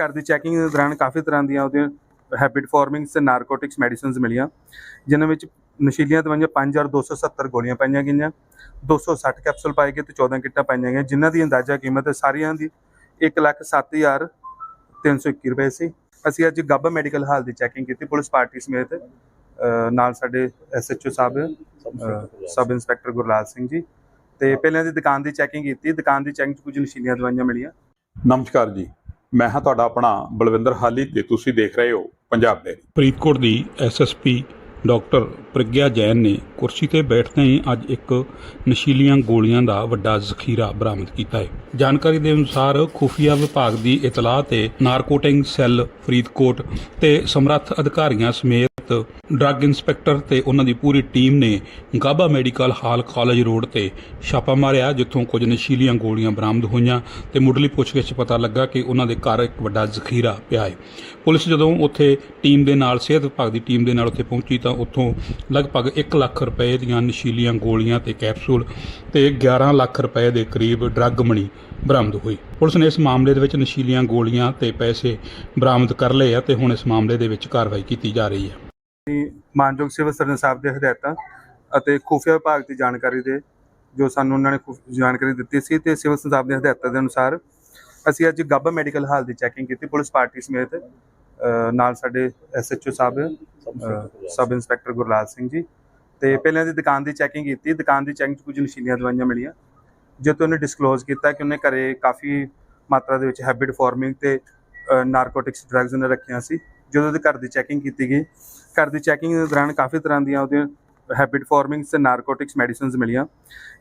ਘਰ ਦੀ ਚੈਕਿੰਗ ਦੇ ਦੌਰਾਨ ਕਾਫੀ ਤਰ੍ਹਾਂ ਦੀਆਂ ਉਹਦੀਆਂ ਹੈਬਿਟ ਫਾਰਮਿੰਗਸ ਤੇ ਨਾਰਕੋਟਿਕਸ ਮੈਡੀਸਿਨਸ ਮਿਲੀਆਂ, ਜਿਨ੍ਹਾਂ ਵਿੱਚ ਨਸ਼ੀਲੀਆਂ ਦਵਾਈਆਂ 5270 ਗੋਲੀਆਂ ਪਾਈਆਂ ਗਈਆਂ 260 ਕੈਪਸੂਲ ਪਾਏ ਗਏ ਤੇ 14 ਕਿੱਟਾਂ ਪਾਈਆਂ ਗਈਆਂ, ਜਿਨ੍ਹਾਂ ਦੀ ਅੰਦਾਜ਼ਾ ਕੀਮਤ ਸਾਰੀਆਂ ਦੀ 107321 ਰੁਪਏ ਸੀ। ਅਸੀਂ ਅੱਜ ਗੱਬ ਮੈਡੀਕਲ ਹਾਲ ਦੀ ਚੈਕਿੰਗ ਕੀਤੀ, ਪੁਲਿਸ ਪਾਰਟੀ ਸਮੇਤ ਨਾਲ ਸਾਡੇ ਐਸਐਚਓ ਸਾਹਿਬ ਸਬ ਇੰਸਪੈਕਟਰ ਗੁਰਲਾਲ ਸਿੰਘ ਜੀ, ਤੇ ਪਹਿਲਾਂ ਦੀ ਦੁਕਾਨ ਦੀ ਚੈਕਿੰਗ ਕੀਤੀ, ਦੁਕਾਨ ਦੀ ਚੈਕਿੰਗ 'ਚ ਕੁਝ ਨਸ਼ੀਲੀਆਂ ਦਵਾਈਆਂ ਮਿਲੀਆਂ। ਨਮਸਕਾਰ ਜੀ। ਮੈਂ ਹਾਂ ਤੁਹਾਡਾ ਆਪਣਾ ਬਲਵਿੰਦਰ ਹਾਲੀ ਤੇ ਤੁਸੀਂ ਦੇਖ ਰਹੇ ਹੋ ਪੰਜਾਬ ਡੇਰੀ ਫਰੀਦਕੋਟ ਦੀ ਐਸਐਸਪੀ ਡਾਕਟਰ ਪ੍ਰਗਿਆ ਜੈਨ ਨੇ ਕੁਰਸੀ ਤੇ ਬੈਠਦਿਆਂ ਹੀ ਅੱਜ ਇੱਕ ਨਸ਼ੀਲੀਆਂ ਗੋਲੀਆਂ ਦਾ ਵੱਡਾ ਜ਼ਖੀਰਾ ਬਰਾਮਦ ਕੀਤਾ ਹੈ। ਜਾਣਕਾਰੀ ਦੇ ਅਨੁਸਾਰ ਖੁਫੀਆ ਵਿਭਾਗ ਦੀ ਇਤਲਾਹ ਤੇ ਨਾਰਕੋਟਿੰਗ ਸੈੱਲ ਫਰੀਦਕੋਟ ਤੇ ਸਮਰੱਥ ਅਧਿਕਾਰੀਆਂ ਸਮੇਤ ਡਰੱਗ ਇੰਸਪੈਕਟਰ ਤੇ ਉਹਨਾਂ ਦੀ ਪੂਰੀ ਟੀਮ ਨੇ Gaba medical hall college road ਤੇ ਛਾਪਾ ਮਾਰਿਆ, ਜਿੱਥੋਂ ਕੁਝ ਨਸ਼ੀਲੀਆਂ ਗੋਲੀਆਂ ਬਰਾਮਦ ਹੋਈਆਂ ਤੇ ਮੁੱਢਲੀ ਪੁੱਛਗਿੱਛ ਪਤਾ ਲੱਗਾ ਕਿ ਉਹਨਾਂ ਦੇ ਘਰ ਇੱਕ ਵੱਡਾ ਜ਼ਖੀਰਾ ਪਿਆ ਹੈ। ਪੁਲਿਸ ਜਦੋਂ ਉੱਥੇ ਟੀਮ ਦੇ ਨਾਲ, ਸਿਹਤ ਵਿਭਾਗ ਦੀ ਟੀਮ ਦੇ ਨਾਲ ਉੱਥੇ ਪਹੁੰਚੀ ਤਾਂ ਉੱਥੋਂ ਲਗਭਗ 1 ਲੱਖ ਰੁਪਏ ਦੀਆਂ ਨਸ਼ੀਲੀਆਂ ਗੋਲੀਆਂ ਤੇ ਕੈਪਸੂਲ ਤੇ 11 ਲੱਖ ਰੁਪਏ ਦੇ ਕਰੀਬ ਡਰੱਗ ਮਣੀ ਬਰਾਮਦ ਹੋਈ। ਪੁਲਿਸ ਨੇ ਇਸ ਮਾਮਲੇ ਦੇ ਵਿੱਚ ਨਸ਼ੀਲੀਆਂ ਗੋਲੀਆਂ ਤੇ ਪੈਸੇ ਬਰਾਮਦ ਕਰ ਲਏ ਆ ਤੇ ਹੁਣ ਇਸ ਮਾਮਲੇ ਦੇ ਵਿੱਚ ਕਾਰਵਾਈ ਕੀਤੀ ਜਾ ਰਹੀ ਹੈ। ਅਸੀਂ ਮਾਨਯੋਗ ਸਿਵਲ ਸਰਜਨ ਸਾਹਿਬ ਦੇ ਹਦਾਇਤਾਂ ਅਤੇ ਖੁਫੀਆ ਵਿਭਾਗ ਦੀ ਜਾਣਕਾਰੀ ਦੇ ਜੋ ਸਾਨੂੰ ਉਹਨਾਂ ਨੇ ਜਾਣਕਾਰੀ ਦਿੱਤੀ ਸੀ ਤੇ ਸਿਵਲ ਸਾਹਿਬ ਦੇ ਹਦਾਇਤਾਂ ਦੇ ਅਨੁਸਾਰ ਅਸੀਂ ਅੱਜ ਗੱਬ ਮੈਡੀਕਲ ਹਾਲ ਦੀ ਚੈਕਿੰਗ ਕੀਤੀ। ਪੁਲਿਸ ਪਾਰਟੀ ਸਮੇਤ ਨਾਲ ਸਾਡੇ ਐਸਐਚਓ ਸਾਹਿਬ ਸਬ ਇੰਸਪੈਕਟਰ ਗੁਰਲਾਲ ਸਿੰਘ ਜੀ। ਤੇ ਪਹਿਲਾਂ ਦੀ ਦੁਕਾਨ ਦੀ ਚੈਕਿੰਗ ਕੀਤੀ। ਦੁਕਾਨ ਦੀ ਚੈਕਿੰਗ 'ਚ ਕੁਝ ਨਸ਼ੀਲੀਆਂ ਦਵਾਈਆਂ ਮਿਲੀਆਂ। ਜਦੋਂ ਉਹਨੇ ਡਿਸਕਲੋਜ਼ ਕੀਤਾ ਕਿ ਉਹਨੇ ਘਰੇ ਕਾਫੀ ਮਾਤਰਾ ਦੇ ਵਿੱਚ ਹੈਬਿਟ ਫਾਰਮਿੰਗ ਤੇ ਨਾਰਕੋਟਿਕਸ ਡਰੱਗਸ ਉਹਨੇ ਰੱਖੀਆਂ ਸੀ। ਜਦੋਂ ਉਹਦੇ ਘਰ ਦੀ ਚੈਕਿੰਗ ਕੀਤੀ ਗਈ, ਘਰ ਦੀ ਚੈਕਿੰਗ ਦੇ ਦੌਰਾਨ ਕਾਫੀ ਤਰ੍ਹਾਂ ਦੀਆਂ ਉਹਦੀਆਂ ਹੈਬਿਟ ਫਾਰਮਿੰਗਸ ਤੇ ਨਾਰਕੋਟਿਕਸ ਮੈਡੀਸਿਨਸ ਮਿਲੀਆਂ,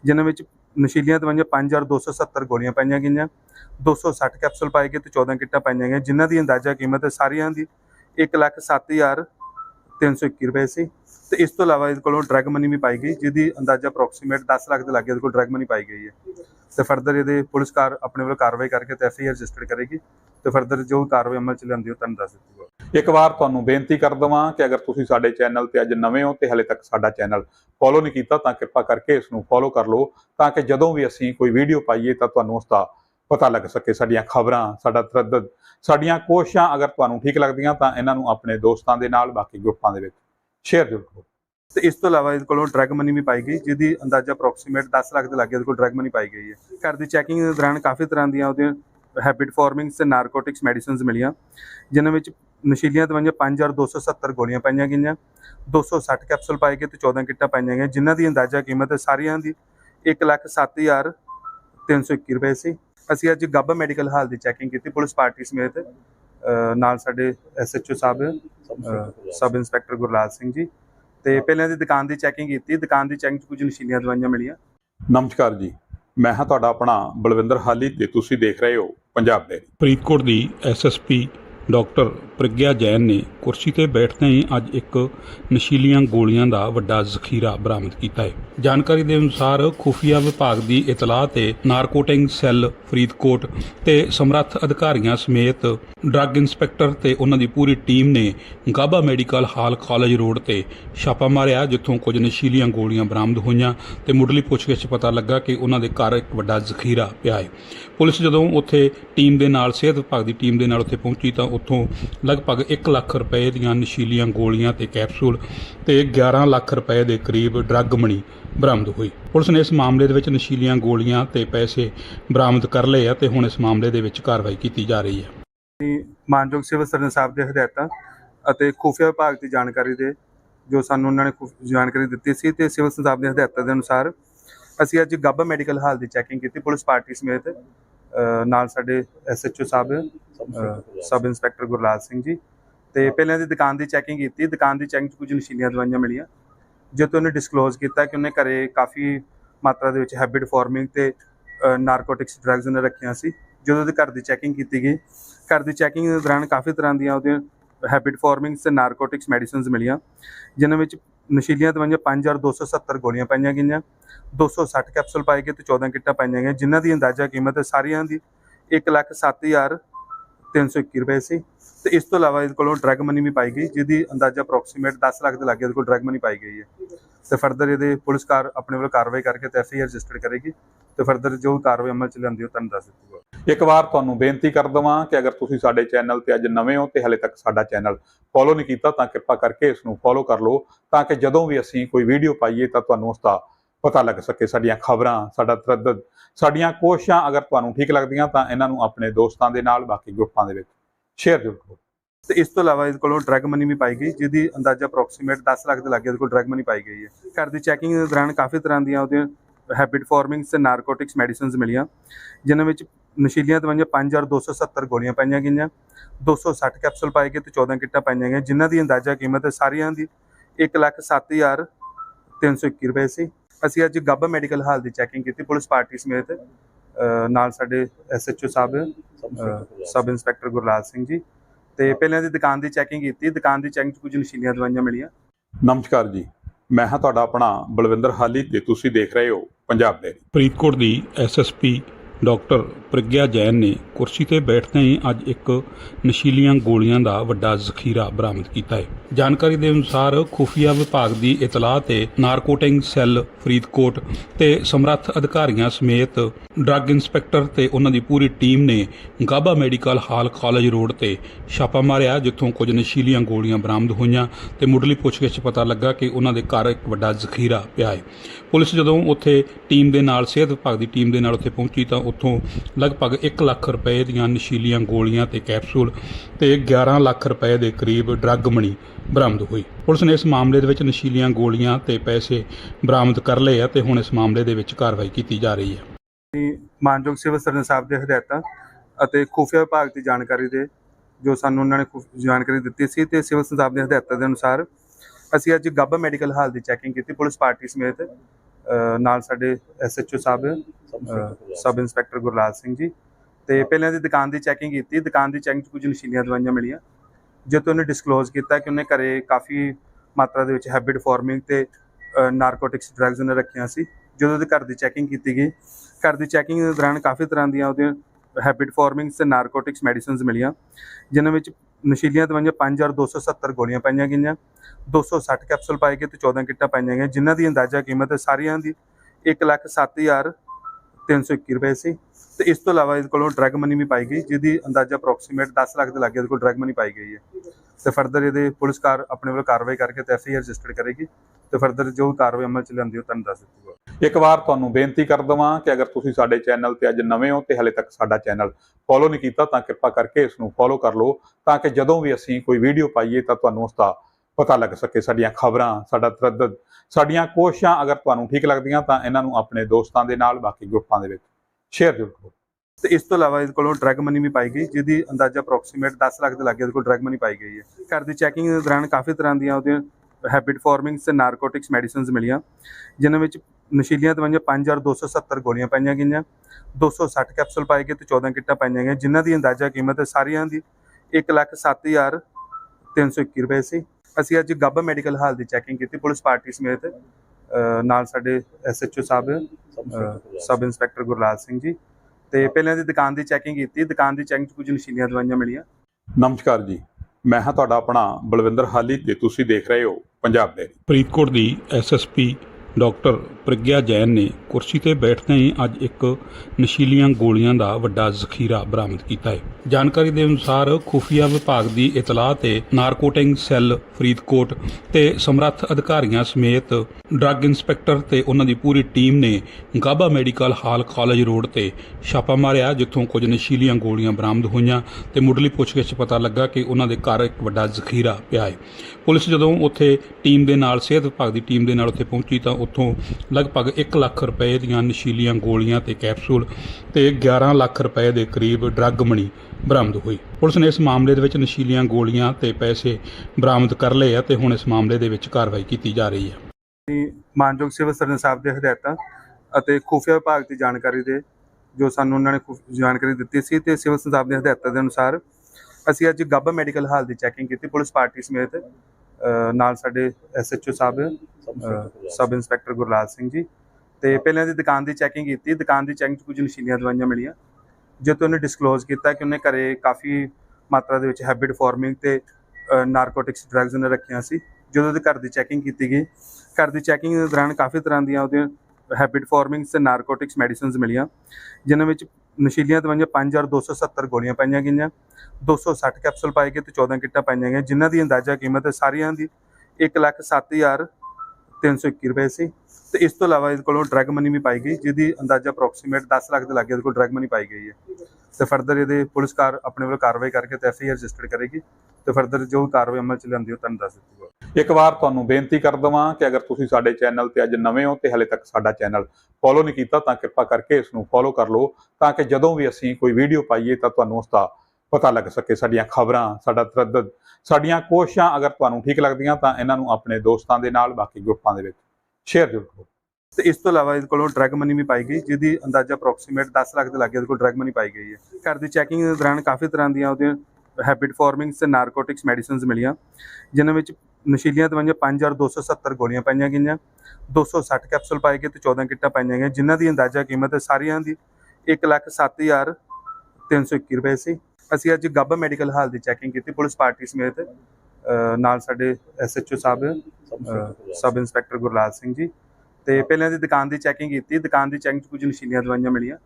ਜਿਨ੍ਹਾਂ ਵਿੱਚ ਨਸ਼ੀਲੀਆਂ ਦਵਾਈਆਂ 5270 ਗੋਲੀਆਂ ਪਾਈਆਂ ਗਈਆਂ 260 ਕੈਪਸੂਲ ਪਾਏ ਗਏ ਤੇ 14 ਕਿੱਟਾਂ ਪਾਈਆਂ ਗਈਆਂ, ਜਿਨ੍ਹਾਂ ਦੀ ਅੰਦਾਜ਼ਾ ਕੀਮਤ ਸਾਰੀਆਂ ਦੀ 107321 ਰੁਪਏ ਸੀ। ਤੇ ਇਸ ਤੋਂ ਇਲਾਵਾ ਇਹਦੇ ਕੋਲੋਂ ਡਰੱਗ ਮਨੀ ਵੀ ਪਾਈ ਗਈ, ਜਿਹਦੀ ਅੰਦਾਜ਼ਾ ਅਪਰੋਕਸੀਮੇਟ 10 ਲੱਖ ਦੇ ਲਾਗੇ ਇਹਦੇ ਕੋਲ ਡਰੱਗ ਮਨੀ ਪਾਈ ਗਈ ਹੈ। ਤੇ ਫਰਦਰ ਇਹਦੇ ਪੁਲਿਸ ਕਾਰ, ਆਪਣੇ ਵੱਲੋਂ ਕਾਰਵਾਈ ਕਰਕੇ ਤੇ ਐਫਆਈਆਰ ਰਜਿਸਟਰ ਕਰੇਗੀ। ਤੇ ਫਰਦਰ ਜੋ ਕਾਰਵਾਈ ਅਮਲ ਚ ਲਿਆਂਦੀ ਉਹ ਤੁਹਾਨੂੰ ਦੱਸ ਦਿੱਤੀ ਇੱਕ ਵਾਰ ਤੁਹਾਨੂੰ ਬੇਨਤੀ ਕਰ ਦਵਾਂ ਕਿ ਅਗਰ ਤੁਸੀਂ ਸਾਡੇ ਚੈਨਲ ਤੇ ਅੱਜ ਨਵੇਂ ਹੋ ਤੇ ਹਲੇ ਤੱਕ ਸਾਡਾ ਚੈਨਲ ਫੋਲੋ ਨਹੀਂ ਕੀਤਾ ਤਾਂ ਕਿਰਪਾ ਕਰਕੇ ਇਸ ਨੂੰ ਫੋਲੋ ਕਰ ਲਓ ਤਾਂ ਕਿ ਜਦੋਂ ਵੀ ਅਸੀਂ ਕੋਈ ਵੀਡੀਓ ਪਾਈਏ ਤਾਂ ਤੁਹਾਨੂੰ ਉਸ ਦਾ ਪਤਾ ਲੱਗ ਸਕੇ, ਸਾਡੀਆਂ ਖਬਰਾਂ, ਸਾਡਾ ਤਰੱਦਦ ਸਾਡੀਆਂ ਕੋਸ਼ਿਸ਼ਾਂ ਅਗਰ ਤੁਹਾਨੂੰ ਠੀਕ ਲੱਗਦੀਆਂ ਤਾਂ ਇਹਨਾਂ ਨੂੰ ਆਪਣੇ ਦੋਸਤਾਂ ਦੇ ਨਾਲ, ਬਾਕੀ ਗਰੁੱਪਾਂ ਦੇ ਵਿੱਚ ਸ਼ੇਅਰ ਜ਼ਰੂਰ ਕਰੋ। ਤੇ ਇਸ ਤੋਂ ਇਲਾਵਾ ਇਹਦੇ ਕੋਲੋਂ ਡਰੱਗ ਮਨੀ ਵੀ ਪਾਈ ਗਈ, ਜਿਹਦੀ ਅੰਦਾਜ਼ਾ ਅਪਰੋਕਸੀਮੇਟ 10 ਲੱਖ ਦੇ ਲਾਗੇ ਇਹਦੇ ਕੋਲ ਡਰੱਗ ਮਨੀ ਪਾਈ ਗਈ ਹੈ। ਘਰ ਦੀ ਚੈਕਿੰਗ ਦੇ ਦੌਰਾਨ ਕਾਫੀ ਤਰ੍ਹਾਂ ਦੀਆਂ ਉਹਦੀਆਂ ਹੈਬਿਟ ਫਾਰਮਿੰਗਸ ਤੇ ਨਾਰਕੋਟਿਕਸ ਮੈਡੀਸਿਨਸ ਮਿਲੀਆਂ, ਜਿਨ੍ਹਾਂ ਵਿੱਚ ਨਸ਼ੀਲੀਆਂ ਦਵਾਈਆਂ 5270 ਗੋਲੀਆਂ ਪਾਈਆਂ ਗਈਆਂ 260 ਕੈਪਸੂਲ ਪਾਏ ਗਏ ਤੇ 14 ਕਿੱਟਾਂ ਪਾਈਆਂ ਗਈਆਂ ਜਿਨ੍ਹਾਂ ਦੀ ਅੰਦਾਜ਼ਾ ਕੀਮਤ ਸਾਰੀਆਂ ਦੀ 107321 ਰੁਪਏ ਸੀ। ਅਸੀਂ ਅੱਜ ਗੱਬ ਮੈਡੀਕਲ ਹਾਲ ਦੀ ਚੈਕਿੰਗ ਕੀਤੀ ਪੁਲਿਸ ਪਾਰਟੀ ਸਮੇਤ ਨਾਲ ਸਾਡੇ ਐਸਐਚਓ ਸਾਹਿਬ ਸਬ ਇੰਸਪੈਕਟਰ ਗੁਰਲਾਲ ਸਿੰਘ ਜੀ ਤੇ ਪਹਿਲਾਂ ਦੀ ਦੁਕਾਨ ਦੀ ਚੈਕਿੰਗ ਕੀਤੀ ਦੁਕਾਨ ਦੀ ਚੈਕਿੰਗ 'ਚ ਕੁਝ ਨਸ਼ੀਲੀਆਂ ਦਵਾਈਆਂ ਮਿਲੀਆਂ। ਨਮਸਕਾਰ ਜੀ ਮੈਂ ਹਾਂ ਤੁਹਾਡਾ ਆਪਣਾ ਬਲਵਿੰਦਰ ਹਾਲੀ ਤੇ ਤੁਸੀਂ ਦੇਖ ਰਹੇ ਹੋ ਪੰਜਾਬ ਡੇਰੀ ਫਰੀਦਕੋਟ ਦੀ ਐਸਐਸਪੀ ਡਾਕਟਰ ਪ੍ਰਗਿਆ ਜੈਨ ਨੇ ਕੁਰਸੀ ਤੇ ਬੈਠਦੇ ਹੀ ਅੱਜ ਇੱਕ ਨਸ਼ੀਲੀਆਂ ਗੋਲੀਆਂ ਦਾ ਵੱਡਾ ਜ਼ਖੀਰਾ ਬਰਾਮਦ ਕੀਤਾ ਹੈ। ਜਾਣਕਾਰੀ ਦੇ ਅਨੁਸਾਰ ਖੁਫੀਆ ਵਿਭਾਗ ਦੀ ਇਤਲਾਹ ਤੇ ਨਾਰਕੋਟਿੰਗ ਸੈੱਲ ਫਰੀਦਕੋਟ ਤੇ ਸਮਰੱਥ ਅਧਿਕਾਰੀਆਂ ਸਮੇਤ ਡਰੱਗ ਇੰਸਪੈਕਟਰ ਤੇ ਉਹਨਾਂ ਦੀ ਪੂਰੀ ਟੀਮ ਨੇ Gaba medical hall college road ਤੇ ਛਾਪਾ ਮਾਰਿਆ, ਜਿੱਥੋਂ ਕੁਝ ਨਸ਼ੀਲੀਆਂ ਗੋਲੀਆਂ ਬਰਾਮਦ ਹੋਈਆਂ ਤੇ ਮੁੱਢਲੀ ਪੁੱਛਗਿੱਛ ਪਤਾ ਲੱਗਾ ਕਿ ਉਹਨਾਂ ਦੇ ਘਰ ਇੱਕ ਵੱਡਾ ਜ਼ਖੀਰਾ ਪਿਆ ਹੈ। ਪੁਲਿਸ ਜਦੋਂ ਉੱਥੇ ਟੀਮ ਦੇ ਨਾਲ, ਸਿਹਤ ਵਿਭਾਗ ਦੀ ਟੀਮ ਦੇ ਨਾਲ ਉੱਥੇ ਪਹੁੰਚੀ ਤਾਂ ਉੱਥੋਂ ਲਗਭਗ 1 ਲੱਖ ਰੁਪਏ ਦੀਆਂ ਨਸ਼ੀਲੀਆਂ ਗੋਲੀਆਂ ਤੇ ਕੈਪਸੂਲ ਤੇ 11 ਲੱਖ ਰੁਪਏ ਦੇ ਕਰੀਬ ਡਰੱਗ ਮਣੀ ਬਰਾਮਦ ਹੋਈ। ਪੁਲਿਸ ਨੇ ਇਸ ਮਾਮਲੇ ਦੇ ਵਿੱਚ ਨਸ਼ੀਲੀਆਂ ਗੋਲੀਆਂ ਤੇ ਪੈਸੇ ਬਰਾਮਦ ਕਰ ਲਏ ਆ ਤੇ ਹੁਣ ਇਸ ਮਾਮਲੇ ਦੇ ਵਿੱਚ ਕਾਰਵਾਈ ਕੀਤੀ ਜਾ ਰਹੀ ਹੈ। ਅਸੀਂ ਮਾਨਯੋਗ ਸਿਵਲ ਸਰਜਨ ਸਾਹਿਬ ਦੇ ਹਦਾਇਤਾਂ ਅਤੇ ਖੁਫੀਆ ਵਿਭਾਗ ਦੀ ਜਾਣਕਾਰੀ ਦੇ, ਜੋ ਸਾਨੂੰ ਉਹਨਾਂ ਨੇ ਜਾਣਕਾਰੀ ਦਿੱਤੀ ਸੀ ਤੇ ਸਿਵਲ ਸਰਜਨ ਸਾਹਿਬ ਦੇ ਹਦਾਇਤਾਂ ਦੇ ਅਨੁਸਾਰ ਅਸੀਂ ਅੱਜ ਗੱਬ ਮੈਡੀਕਲ ਹਾਲ ਦੀ ਚੈਕਿੰਗ ਕੀਤੀ, ਪੁਲਿਸ ਪਾਰਟੀ ਸਮੇਤ ਨਾਲ ਸਾਡੇ ਐਸਐਚਓ ਸਾਹਿਬ ਸਬ ਇੰਸਪੈਕਟਰ ਗੁਰਲਾਲ ਸਿੰਘ ਜੀ। ਤੇ ਪਹਿਲਾਂ ਦੀ ਦੁਕਾਨ ਦੀ ਚੈਕਿੰਗ ਕੀਤੀ। ਦੁਕਾਨ ਦੀ ਚੈਕਿੰਗ 'ਚ ਕੁਝ ਨਸ਼ੀਲੀਆਂ ਦਵਾਈਆਂ ਮਿਲੀਆਂ। ਜਦੋਂ ਉਹਨੇ ਡਿਸਕਲੋਜ਼ ਕੀਤਾ ਕਿ ਉਹਨੇ ਘਰੇ ਕਾਫੀ ਮਾਤਰਾ ਦੇ ਵਿੱਚ ਹੈਬਿਟ ਫਾਰਮਿੰਗ ਤੇ ਨਾਰਕੋਟਿਕਸ ਡਰੱਗਸ ਉਹਨੇ ਰੱਖੀਆਂ ਸੀ। ਜਦੋਂ ਉਹਦੇ ਘਰ ਦੀ ਚੈਕਿੰਗ ਕੀਤੀ ਗਈ, ਘਰ ਦੀ ਚੈਕਿੰਗ ਦੇ ਦੌਰਾਨ ਕਾਫੀ ਤਰ੍ਹਾਂ ਦੀਆਂ ਉਹਦੀਆਂ ਹੈਬਿਟ ਫਾਰਮਿੰਗਸ ਤੇ ਨਾਰਕੋਟਿਕਸ ਮੈਡੀਸਿਨਸ ਮਿਲੀਆਂ, ਜਿਨ੍ਹਾਂ ਵਿੱਚ ਨਸ਼ੀਲੀਆਂ ਦਵਾਈਆਂ 5270 ਗੋਲੀਆਂ ਪਾਈਆਂ ਗਈਆਂ 260 ਕੈਪਸੂਲ ਪਾਏ ਗਏ ਤੇ 14 ਕਿੱਟਾਂ ਪਾਈਆਂ ਗਈਆਂ, ਜਿਨ੍ਹਾਂ ਦੀ ਅੰਦਾਜ਼ਾ ਕੀਮਤ ਸਾਰੀਆਂ ਦੀ 107321 ਰੁਪਏ ਸੀ ਤੇ ਇਸ ਤੋਂ ਇਲਾਵਾ ਇਹਦੇ ਕੋਲੋਂ ਡਰੱਗ ਮਨੀ ਵੀ ਪਾਈ ਗਈ, ਜਿਹਦੀ ਅੰਦਾਜ਼ਾ ਅਪਰੋਕਸੀਮੇਟ 10 ਲੱਖ ਦੇ ਲਾਗੇ ਇਹਦੇ ਕੋਲ ਡਰੱਗ ਮਨੀ ਪਾਈ ਗਈ ਹੈ। ਤੇ ਫਰਦਰ ਇਹਦੇ ਪੁਲਿਸ ਕਾਰ, ਆਪਣੇ ਵੱਲੋਂ ਕਾਰਵਾਈ ਕਰਕੇ ਤੇ ਐਫਆਈਆਰ ਰਜਿਸਟਰ ਕਰੇਗੀ ਤੇ ਫਰਦਰ ਜੋ ਕਾਰਵਾਈ ਅਮਲ ਚ ਲੈਂਦੀ ਉਹ ਤੁਹਾਨੂੰ ਦੱਸ ਦਿੱਤੀ ਇੱਕ ਵਾਰ ਤੁਹਾਨੂੰ ਬੇਨਤੀ ਕਰ ਦਵਾਂ ਕਿ ਅਗਰ ਤੁਸੀਂ ਸਾਡੇ ਚੈਨਲ ਤੇ ਅੱਜ ਨਵੇਂ ਹੋ ਤੇ ਹਲੇ ਤੱਕ ਸਾਡਾ ਚੈਨਲ ਫੋਲੋ ਨਹੀਂ ਕੀਤਾ ਤਾਂ ਕਿਰਪਾ ਕਰਕੇ ਇਸ ਨੂੰ ਫੋਲੋ ਕਰ ਲਓ ਤਾਂ ਕਿ ਜਦੋਂ ਵੀ ਅਸੀਂ ਕੋਈ ਵੀਡੀਓ ਪਾਈਏ ਤਾਂ ਤੁਹਾਨੂੰ ਉਸ ਦਾ ਪਤਾ ਲੱਗ ਸਕੇ ਸਾਡੀਆਂ ਖਬਰਾਂ, ਸਾਡਾ ਤਰੱਦਦ ਸਾਡੀਆਂ ਕੋਸ਼ਿਸ਼ਾਂ ਅਗਰ ਤੁਹਾਨੂੰ ਠੀਕ ਲੱਗਦੀਆਂ ਤਾਂ ਇਹਨਾਂ ਨੂੰ ਆਪਣੇ ਦੋਸਤਾਂ ਦੇ ਨਾਲ, ਬਾਕੀ ਗਰੁੱਪਾਂ ਦੇ ਵਿੱਚ ਸ਼ੇਅਰ ਜ਼ਰੂਰ ਕਰੋ। ਤੇ ਇਸ ਤੋਂ ਇਲਾਵਾ ਇਹਦੇ ਕੋਲੋਂ ਡਰੱਗ ਮਨੀ ਵੀ ਪਾਈ ਗਈ ਜਿਹਦੀ ਅੰਦਾਜ਼ਾ ਅਪਰੋਕਸੀਮੇਟ 10 ਲੱਖ ਦੇ ਲਾਗੇ ਇਹਦੇ ਕੋਲ ਡਰੱਗ ਮਨੀ ਪਾਈ ਗਈ ਹੈ। ਘਰ ਦੀ ਚੈਕਿੰਗ ਦੇ ਦੌਰਾਨ ਕਾਫੀ ਤਰ੍ਹਾਂ ਦੀਆਂ ਉਹਦੀਆਂ ਹੈਬਿਟ ਫਾਰਮਿੰਗਸ ਤੇ ਨਾਰਕੋਟਿਕਸ ਮੈਡੀਸਿਨਸ ਮਿਲੀਆਂ ਜਿਨ੍ਹਾਂ ਵਿੱਚ ਨਸ਼ੀਲੀਆਂ ਦਵਾਈਆਂ 5270 ਗੋਲੀਆਂ ਪਾਈਆਂ ਗਈਆਂ 260 ਕੈਪਸੂਲ ਪਾਏ ਗਏ ਤੇ 14 ਕਿੱਟਾਂ ਪਾਈਆਂ ਗਈਆਂ ਜਿਨ੍ਹਾਂ ਦੀ ਅੰਦਾਜ਼ਾ ਕੀਮਤ ਸਾਰੀਆਂ ਦੀ 107321 ਰੁਪਏ ਸੀ। ਅਸੀਂ ਅੱਜ ਗੱਬਾ ਮੈਡੀਕਲ ਹਾਲ ਦੀ ਚੈਕਿੰਗ ਕੀਤੀ ਪੁਲਿਸ ਪਾਰਟੀ ਸਮੇਤ ਨਾਲ ਸਾਡੇ ਐਸਐਚਓ ਸਾਹਿਬ ਸਬ ਇੰਸਪੈਕਟਰ ਗੁਰਲਾਲ ਸਿੰਘ ਜੀ ਤੇ ਪਹਿਲਾਂ ਦੀ ਦੁਕਾਨ ਦੀ ਚੈਕਿੰਗ ਕੀਤੀ ਦੁਕਾਨ ਦੀ ਚੈਕਿੰਗ 'ਚ ਕੁਝ ਨਸ਼ੀਲੀਆਂ ਦਵਾਈਆਂ ਮਿਲੀਆਂ। ਨਮਸਕਾਰ ਜੀ ਮੈਂ ਹਾਂ ਤੁਹਾਡਾ ਆਪਣਾ ਬਲਵਿੰਦਰ ਹਾਲੀ ਤੇ ਤੁਸੀਂ ਦੇਖ ਰਹੇ ਹੋ ਪੰਜਾਬ ਡੇਰੀ ਫਰੀਦਕੋਟ ਦੀ ਐਸਐਸਪੀ ਡਾਕਟਰ ਪ੍ਰਗਿਆ ਜੈਨ ਨੇ ਕੁਰਸੀ ਤੇ ਬੈਠਦਿਆਂ ਹੀ ਅੱਜ ਇੱਕ ਨਸ਼ੀਲੀਆਂ ਗੋਲੀਆਂ ਦਾ ਵੱਡਾ ਜ਼ਖੀਰਾ ਬਰਾਮਦ ਕੀਤਾ ਹੈ। ਜਾਣਕਾਰੀ ਦੇ ਅਨੁਸਾਰ ਖੁਫੀਆ ਵਿਭਾਗ ਦੀ ਇਤਲਾਹ ਤੇ ਨਾਰਕੋਟਿੰਗ ਸੈੱਲ ਫਰੀਦਕੋਟ ਤੇ ਸਮਰੱਥ ਅਧਿਕਾਰੀਆਂ ਸਮੇਤ ਡਰੱਗ ਇੰਸਪੈਕਟਰ ਤੇ ਉਹਨਾਂ ਦੀ ਪੂਰੀ ਟੀਮ ਨੇ Gaba medical hall college road ਤੇ ਛਾਪਾ ਮਾਰਿਆ, ਜਿੱਥੋਂ ਕੁਝ ਨਸ਼ੀਲੀਆਂ ਗੋਲੀਆਂ ਬਰਾਮਦ ਹੋਈਆਂ ਤੇ ਮੁੱਢਲੀ ਪੁੱਛਗਿੱਛ ਪਤਾ ਲੱਗਾ ਕਿ ਉਹਨਾਂ ਦੇ ਘਰ ਇੱਕ ਵੱਡਾ ਜ਼ਖੀਰਾ ਪਿਆ ਹੈ। ਪੁਲਿਸ ਜਦੋਂ ਉੱਥੇ ਟੀਮ ਦੇ ਨਾਲ, ਸਿਹਤ ਵਿਭਾਗ ਦੀ ਟੀਮ ਦੇ ਨਾਲ ਉੱਥੇ ਪਹੁੰਚੀ ਤਾਂ ਉੱਥੋਂ ਲਗਭਗ 1 ਲੱਖ ਰੁਪਏ ਦੀਆਂ ਨਸ਼ੀਲੀਆਂ ਗੋਲੀਆਂ ਤੇ ਕੈਪਸੂਲ ਤੇ 11 ਲੱਖ ਰੁਪਏ ਦੇ ਕਰੀਬ ਡਰੱਗ ਮਣੀ ਬਰਾਮਦ ਹੋਈ। ਪੁਲਿਸ ਨੇ ਇਸ ਮਾਮਲੇ ਦੇ ਵਿੱਚ ਨਸ਼ੀਲੀਆਂ ਗੋਲੀਆਂ ਤੇ ਪੈਸੇ ਬਰਾਮਦ ਕਰ ਲਏ ਆ ਤੇ ਹੁਣ ਇਸ ਮਾਮਲੇ ਦੇ ਵਿੱਚ ਕਾਰਵਾਈ ਕੀਤੀ ਜਾ ਰਹੀ ਹੈ। ਮਾਨਯੋਗ ਸਿਵਲ ਸਰਜਨ ਸਾਹਿਬ ਦੇ ਹਦਾਇਤਾਂ ਅਤੇ ਖੁਫੀਆ ਵਿਭਾਗ ਦੀ ਜਾਣਕਾਰੀ ਦੇ ਜੋ ਸਾਨੂੰ ਉਹਨਾਂ ਨੇ ਜਾਣਕਾਰੀ ਦਿੱਤੀ ਸੀ ਤੇ ਸਿਵਲ ਸਰਜਨ ਸਾਹਿਬ ਦੇ ਹਦਾਇਤਾਂ ਦੇ ਅਨੁਸਾਰ ਅਸੀਂ ਅੱਜ ਗੱਬਾ ਮੈਡੀਕਲ ਹਾਲ ਦੀ ਚੈਕਿੰਗ ਕੀਤੀ। ਪੁਲਿਸ ਪਾਰਟੀ ਸਮੇਤ ਨਾਲ ਸਾਡੇ ਐਸਐਚਓ ਸਾਹਿਬ ਸਬ ਇੰਸਪੈਕਟਰ ਗੁਰਲਾਲ ਸਿੰਘ ਜੀ। ਤੇ ਪਹਿਲਾਂ ਦੀ ਦੁਕਾਨ ਦੀ ਚੈਕਿੰਗ ਕੀਤੀ। ਦੁਕਾਨ ਦੀ ਚੈਕਿੰਗ 'ਚ ਕੁਝ ਨਸ਼ੀਲੀਆਂ ਦਵਾਈਆਂ ਮਿਲੀਆਂ ਜਦੋਂ ਉਹਨੇ ਡਿਸਕਲੋਜ਼ ਕੀਤਾ ਕਿ ਉਹਨੇ ਘਰੇ ਕਾਫੀ ਮਾਤਰਾ ਦੇ ਵਿੱਚ ਹੈਬਿਟ ਫਾਰਮਿੰਗ ਤੇ ਨਾਰਕੋਟਿਕਸ ਡਰੱਗਸ ਉਹਨੇ ਰੱਖੀਆਂ ਸੀ। ਜਦੋਂ ਉਹਦੇ ਘਰ ਦੀ ਚੈਕਿੰਗ ਕੀਤੀ ਗਈ, ਘਰ ਦੀ ਚੈਕਿੰਗ ਦੇ ਦੌਰਾਨ ਕਾਫੀ ਤਰ੍ਹਾਂ ਦੀਆਂ ਉਹਦੀਆਂ ਹੈਬਿਟ ਫਾਰਮਿੰਗਸ ਤੇ ਨਾਰਕੋਟਿਕਸ ਮੈਡੀਸਿਨਸ ਮਿਲੀਆਂ, ਜਿਨ੍ਹਾਂ ਵਿੱਚ ਨਸ਼ੀਲੀਆਂ ਦਵਾਈਆਂ 5270 ਗੋਲੀਆਂ ਪਾਈਆਂ ਗਈਆਂ 260 ਕੈਪਸੂਲ ਪਾਏ ਗਏ ਤੇ 14 ਕਿੱਟਾਂ ਪਾਈਆਂ ਗਈਆਂ, ਜਿਨ੍ਹਾਂ ਦੀ ਅੰਦਾਜ਼ਾ ਕੀਮਤ ਸਾਰੀਆਂ ਦੀ 107321 ਰੁਪਏ ਸੀ। ਤੇ ਇਸ ਤੋਂ ਇਲਾਵਾ ਇਹਦੇ ਕੋਲੋਂ ਡਰੱਗ ਮਨੀ ਵੀ ਪਾਈ ਗਈ, ਜਿਹਦੀ ਅੰਦਾਜ਼ਾ ਅਪਰੋਕਸੀਮੇਟ 10 ਲੱਖ ਦੇ ਲਾਗੇ ਇਹਦੇ ਕੋਲ ਡਰੱਗ ਮਨੀ ਪਾਈ ਗਈ ਹੈ। ਤੇ ਫਰਦਰ ਇਹਦੇ ਪੁਲਿਸ ਕਾਰ, ਆਪਣੇ ਵੱਲੋਂ ਕਾਰਵਾਈ ਕਰਕੇ ਤੇ ਐਫਆਈਆਰ ਰਜਿਸਟਰ ਕਰੇਗੀ ਤੇ ਫਰਦਰ ਜੋ ਕਾਰਵਾਈ ਅਮਲ ਚ ਲਿਆਂਦੀ ਉਹ ਤੁਹਾਨੂੰ ਦੱਸ ਦਿੱਤੀ ਇੱਕ ਵਾਰ ਤੁਹਾਨੂੰ ਬੇਨਤੀ ਕਰ ਦਵਾਂ ਕਿ ਅਗਰ ਤੁਸੀਂ ਸਾਡੇ ਚੈਨਲ ਤੇ ਅੱਜ ਨਵੇਂ ਹੋ ਤੇ ਹਲੇ ਤੱਕ ਸਾਡਾ ਚੈਨਲ ਫੋਲੋ ਨਹੀਂ ਕੀਤਾ ਤਾਂ ਕਿਰਪਾ ਕਰਕੇ ਇਸ ਨੂੰ ਫੋਲੋ ਕਰ ਲਓ ਤਾਂ ਕਿ ਜਦੋਂ ਵੀ ਅਸੀਂ ਕੋਈ ਵੀਡੀਓ ਪਾਈਏ ਤਾਂ ਤੁਹਾਨੂੰ ਉਸ ਦਾ ਪਤਾ ਲੱਗ ਸਕੇ ਸਾਡੀਆਂ ਖਬਰਾਂ, ਸਾਡਾ ਤਰੱਦਦ ਸਾਡੀਆਂ ਕੋਸ਼ਿਸ਼ਾਂ ਅਗਰ ਤੁਹਾਨੂੰ ਠੀਕ ਲੱਗਦੀਆਂ ਤਾਂ ਇਹਨਾਂ ਨੂੰ ਆਪਣੇ ਦੋਸਤਾਂ ਦੇ ਨਾਲ, ਬਾਕੀ ਗਰੁੱਪਾਂ ਦੇ ਵਿੱਚ ਸ਼ੇਅਰ ਜ਼ਰੂਰ ਕਰੋ। ਤੇ ਇਸ ਤੋਂ ਇਲਾਵਾ ਇਹਦੇ ਕੋਲੋਂ ਡਰੱਗ ਮਨੀ ਵੀ ਪਾਈ ਗਈ ਜਿਹਦੀ ਅੰਦਾਜ਼ਾ ਅਪਰੋਕਸੀਮੇਟ 10 ਲੱਖ ਦੇ ਲਾਗੇ ਇਹਦੇ ਕੋਲ ਡਰੱਗ ਮਨੀ ਪਾਈ ਗਈ ਹੈ। ਘਰ ਦੀ ਚੈਕਿੰਗ ਦੇ ਦੌਰਾਨ ਕਾਫੀ ਤਰ੍ਹਾਂ ਦੀਆਂ ਉਹਦੀਆਂ ਹੈਬਿਟ ਫਾਰਮਿੰਗਸ ਤੇ ਨਾਰਕੋਟਿਕਸ ਮੈਡੀਸਿਨਸ ਮਿਲੀਆਂ ਜਿਨ੍ਹਾਂ ਵਿੱਚ ਨਸ਼ੀਲੀਆਂ ਦਵਾਈਆਂ 5270 ਗੋਲੀਆਂ ਪਾਈਆਂ ਗਈਆਂ 260 ਕੈਪਸੂਲ ਪਾਏ ਗਏ ਤੇ 14 ਕਿੱਟਾਂ ਪਾਈਆਂ ਗਈਆਂ ਜਿਨ੍ਹਾਂ ਦੀ ਅੰਦਾਜ਼ਾ ਕੀਮਤ ਸਾਰੀਆਂ ਦੀ 107321 ਰੁਪਏ ਸੀ। ਅਸੀਂ ਅੱਜ ਗੱਬਾ ਮੈਡੀਕਲ ਹਾਲ ਦੀ ਚੈਕਿੰਗ ਕੀਤੀ ਪੁਲਿਸ ਪਾਰਟੀ ਸਮੇਤ ਨਾਲ ਸਾਡੇ ਐਸਐਚਓ ਸਾਹਿਬ ਸਬ ਇੰਸਪੈਕਟਰ ਗੁਰਲਾਲ ਸਿੰਘ ਜੀ ਤੇ ਪਹਿਲਾਂ ਦੀ ਦੁਕਾਨ ਦੀ ਚੈਕਿੰਗ ਕੀਤੀ ਦੁਕਾਨ ਦੀ ਚੈਕਿੰਗ 'ਚ ਕੁਝ ਨਸ਼ੀਲੀਆਂ ਦਵਾਈਆਂ ਮਿਲੀਆਂ। ਨਮਸਕਾਰ ਜੀ ਮੈਂ ਹਾਂ ਤੁਹਾਡਾ ਆਪਣਾ ਬਲਵਿੰਦਰ ਹਾਲੀ ਤੇ ਤੁਸੀਂ ਦੇਖ ਰਹੇ ਹੋ ਪੰਜਾਬ ਡੇਰੀ ਫਰੀਦਕੋਟ ਦੀ ਐਸਐਸਪੀ ਡਾਕਟਰ ਪ੍ਰਗਿਆ ਜੈਨ ਨੇ ਕੁਰਸੀ ਤੇ ਬੈਠਦੇ ਹੀ ਅੱਜ ਇੱਕ ਨਸ਼ੀਲੀਆਂ ਗੋਲੀਆਂ ਦਾ ਵੱਡਾ ਜ਼ਖੀਰਾ ਬਰਾਮਦ ਕੀਤਾ ਹੈ। ਜਾਣਕਾਰੀ ਦੇ ਅਨੁਸਾਰ ਖੁਫੀਆ ਵਿਭਾਗ ਦੀ ਇਤਲਾਹ ਤੇ ਨਾਰਕੋਟਿੰਗ ਸੈੱਲ ਫਰੀਦਕੋਟ ਤੇ ਸਮਰੱਥ ਅਧਿਕਾਰੀਆਂ ਸਮੇਤ ਡਰੱਗ ਇੰਸਪੈਕਟਰ ਤੇ ਉਹਨਾਂ ਦੀ ਪੂਰੀ ਟੀਮ ਨੇ Gaba medical hall college road ਤੇ ਛਾਪਾ ਮਾਰਿਆ, ਜਿੱਥੋਂ ਕੁਝ ਨਸ਼ੀਲੀਆਂ ਗੋਲੀਆਂ ਬਰਾਮਦ ਹੋਈਆਂ ਤੇ ਮੁੱਢਲੀ ਪੁੱਛਗਿੱਛ ਪਤਾ ਲੱਗਾ ਕਿ ਉਹਨਾਂ ਦੇ ਘਰ ਇੱਕ ਵੱਡਾ ਜ਼ਖੀਰਾ ਪਿਆ ਹੈ। ਪੁਲਿਸ ਜਦੋਂ ਉੱਥੇ ਟੀਮ ਦੇ ਨਾਲ, ਸਿਹਤ ਵਿਭਾਗ ਦੀ ਟੀਮ ਦੇ ਨਾਲ ਉੱਥੇ ਪਹੁੰਚੀ ਤਾਂ ਉੱਥੋਂ ਲਗਭਗ 1 ਲੱਖ ਰੁਪਏ ਦੀਆਂ ਨਸ਼ੀਲੀਆਂ ਗੋਲੀਆਂ ਤੇ ਕੈਪਸੂਲ ਤੇ 11 ਲੱਖ ਰੁਪਏ ਦੇ ਕਰੀਬ ਡਰੱਗ ਮਣੀ ਬਰਾਮਦ ਹੋਈ। ਪੁਲਿਸ ਨੇ ਇਸ ਮਾਮਲੇ ਦੇ ਵਿੱਚ ਨਸ਼ੀਲੀਆਂ ਗੋਲੀਆਂ ਤੇ ਪੈਸੇ ਬਰਾਮਦ ਕਰ ਲਏ ਆ ਤੇ ਹੁਣ ਇਸ ਮਾਮਲੇ ਦੇ ਵਿੱਚ ਕਾਰਵਾਈ ਕੀਤੀ ਜਾ ਰਹੀ ਹੈ। ਮਾਨਯੋਗ ਸਿਵਲ ਸਰਜਨ ਸਾਹਿਬ ਦੇ ਹਦਾਇਤਾਂ ਅਤੇ ਖੁਫੀਆ ਵਿਭਾਗ ਦੀ ਜਾਣਕਾਰੀ ਦੇ, ਜੋ ਸਾਨੂੰ ਉਹਨਾਂ ਨੇ ਜਾਣਕਾਰੀ ਦਿੱਤੀ ਸੀ ਤੇ ਸਿਵਲ ਸਰਜਨ ਸਾਹਿਬ ਦੇ ਹਦਾਇਤਾਂ ਦੇ ਅਨੁਸਾਰ ਅਸੀਂ ਅੱਜ ਗੱਬਾ ਮੈਡੀਕਲ ਹਾਲ ਦੀ ਚੈਕਿੰਗ ਕੀਤੀ, ਪੁਲਿਸ ਪਾਰਟੀ ਸਮੇਤ ਨਾਲ ਸਾਡੇ ਐਸਐਚਓ ਸਾਹਿਬ ਸਬ ਇੰਸਪੈਕਟਰ ਗੁਰਲਾਲ ਸਿੰਘ ਜੀ। ਤੇ ਪਹਿਲਾਂ ਦੀ ਦੁਕਾਨ ਦੀ ਚੈਕਿੰਗ ਕੀਤੀ। ਦੁਕਾਨ ਦੀ ਚੈਕਿੰਗ 'ਚ ਕੁਝ ਨਸ਼ੀਲੀਆਂ ਦਵਾਈਆਂ ਮਿਲੀਆਂ। ਜਦੋਂ ਉਹਨੇ ਡਿਸਕਲੋਜ਼ ਕੀਤਾ ਕਿ ਉਹਨੇ ਘਰੇ ਕਾਫੀ ਮਾਤਰਾ ਦੇ ਵਿੱਚ ਹੈਬਿਟ ਫਾਰਮਿੰਗ ਤੇ ਨਾਰਕੋਟਿਕਸ ਡਰੱਗਸ ਉਹਨੇ ਰੱਖੀਆਂ ਸੀ। ਜਦੋਂ ਉਹਦੇ ਘਰ ਦੀ ਚੈਕਿੰਗ ਕੀਤੀ ਗਈ, ਘਰ ਦੀ ਚੈਕਿੰਗ ਦੇ ਦੌਰਾਨ ਕਾਫੀ ਤਰ੍ਹਾਂ ਦੀਆਂ ਉਹਦੀਆਂ ਹੈਬਿਟ ਫਾਰਮਿੰਗਸ ਤੇ ਨਾਰਕੋਟਿਕਸ ਮੈਡੀਸਿਨਸ ਮਿਲੀਆਂ, ਜਿਨ੍ਹਾਂ ਵਿੱਚ ਨਸ਼ੀਲੀਆਂ ਦਵਾਈਆਂ 5270 ਗੋਲੀਆਂ ਪਾਈਆਂ ਗਈਆਂ 260 ਕੈਪਸੂਲ ਪਾਏ ਗਏ ਤੇ 14 ਕਿੱਟਾਂ ਪਾਈਆਂ ਗਈਆਂ, ਜਿਨ੍ਹਾਂ ਦੀ ਅੰਦਾਜ਼ਾ ਕੀਮਤ ਸਾਰੀਆਂ ਦੀ 107321 ਰੁਪਏ ਸੀ ਤੇ ਇਸ ਤੋਂ ਇਲਾਵਾ ਇਹਦੇ ਕੋਲੋਂ ਡਰੱਗ ਮਨੀ ਵੀ ਪਾਈ ਗਈ, ਜਿਹਦੀ ਅੰਦਾਜ਼ਾ ਅਪਰੋਕਸੀਮੇਟ 10 ਲੱਖ ਦੇ ਲਾਗੇ ਇਹਦੇ ਕੋਲ ਡਰੱਗ ਮਨੀ ਪਾਈ ਗਈ ਹੈ। ਤੇ ਫਰਦਰ ਇਹਦੇ ਪੁਲਿਸ ਕਾਰ, ਆਪਣੇ ਵੱਲੋਂ ਕਾਰਵਾਈ ਕਰਕੇ ਤੇ ਐਫਆਈਆਰ ਰਜਿਸਟਰ ਕਰੇਗੀ ਤੇ ਫਰਦਰ ਜੋ ਕਾਰਵਾਈ ਅਮਲ ਚ ਲਿਆਂਦੀ ਉਹ ਤੁਹਾਨੂੰ ਦੱਸ ਦਿੱਤੀ ਇੱਕ ਵਾਰ ਤੁਹਾਨੂੰ ਬੇਨਤੀ ਕਰ ਦਵਾਂ ਕਿ ਅਗਰ ਤੁਸੀਂ ਸਾਡੇ ਚੈਨਲ ਤੇ ਅੱਜ ਨਵੇਂ ਹੋ ਤੇ ਹਲੇ ਤੱਕ ਸਾਡਾ ਚੈਨਲ ਫੋਲੋ ਨਹੀਂ ਕੀਤਾ ਤਾਂ ਕਿਰਪਾ ਕਰਕੇ ਇਸ ਨੂੰ ਫੋਲੋ ਕਰ ਲਓ ਤਾਂ ਕਿ ਜਦੋਂ ਵੀ ਅਸੀਂ ਕੋਈ ਵੀਡੀਓ ਪਾਈਏ ਤਾਂ ਤੁਹਾਨੂੰ ਉਸ ਦਾ ਪਤਾ ਲੱਗ ਸਕੇ, ਸਾਡੀਆਂ ਖਬਰਾਂ, ਸਾਡਾ ਤਰੱਦਦ, ਸਾਡੀਆਂ ਕੋਸ਼ਿਸ਼ਾਂ ਅਗਰ ਤੁਹਾਨੂੰ ਠੀਕ ਲੱਗਦੀਆਂ ਤਾਂ ਇਹਨਾਂ ਨੂੰ ਆਪਣੇ ਦੋਸਤਾਂ ਦੇ ਨਾਲ, ਬਾਕੀ ਗਰੁੱਪਾਂ ਦੇ ਵਿੱਚ ਸ਼ੇਅਰ ਜ਼ਰੂਰ ਕਰੋ। ਤੇ ਇਸ ਤੋਂ ਇਲਾਵਾ ਇਹਦੇ ਕੋਲੋਂ ਡਰੱਗ ਮਨੀ ਵੀ ਪਾਈ ਗਈ, ਜਿਹਦੀ ਅੰਦਾਜ਼ਾ ਅਪਰੋਕਸੀਮੇਟ 10 ਲੱਖ ਦੇ ਲਾਗੇ ਇਹਦੇ ਕੋਲ ਡਰੱਗ ਮਨੀ ਪਾਈ ਗਈ ਹੈ। ਘਰ ਦੀ ਚੈਕਿੰਗ ਦੇ ਦੌਰਾਨ ਕਾਫੀ ਤਰ੍ਹਾਂ ਦੀਆਂ ਉਹਦੀਆਂ ਹੈਬਿਟ ਫਾਰਮਿੰਗਸ ਤੇ ਨਾਰਕੋਟਿਕਸ ਮੈਡੀਸਿਨਸ ਮਿਲੀਆਂ, ਜਿਨ੍ਹਾਂ ਵਿੱਚ ਨਸ਼ੀਲੀਆਂ ਦਵਾਈਆਂ 5270 ਗੋਲੀਆਂ ਪਾਈਆਂ ਗਈਆਂ 260 ਕੈਪਸੂਲ ਪਾਏ ਗਏ ਤੇ 14 ਕਿੱਟਾਂ ਪਾਈਆਂ ਗਈਆਂ, ਜਿਨ੍ਹਾਂ ਦੀ ਅੰਦਾਜ਼ਾ ਕੀਮਤ ਸਾਰੀਆਂ ਦੀ 107321 ਰੁਪਏ ਸੀ। ਅਸੀਂ ਅੱਜ ਗੱਬਾ ਮੈਡੀਕਲ ਹਾਲ ਦੀ ਚੈਕਿੰਗ ਕੀਤੀ, ਪੁਲਿਸ ਪਾਰਟੀ ਸਮੇਤ ਨਾਲ ਸਾਡੇ ਐਸਐਚਓ ਸਾਹਿਬ ਸਬ ਇੰਸਪੈਕਟਰ ਗੁਰਲਾਲ ਸਿੰਘ ਜੀ ਤੇ ਪਹਿਲਾਂ ਦੀ ਦੁਕਾਨ ਦੀ ਚੈਕਿੰਗ ਕੀਤੀ ਦੁਕਾਨ ਦੀ ਚੈਕਿੰਗ 'ਚ ਕੁਝ ਨਸ਼ੀਲੀਆਂ ਦਵਾਈਆਂ ਮਿਲੀਆਂ।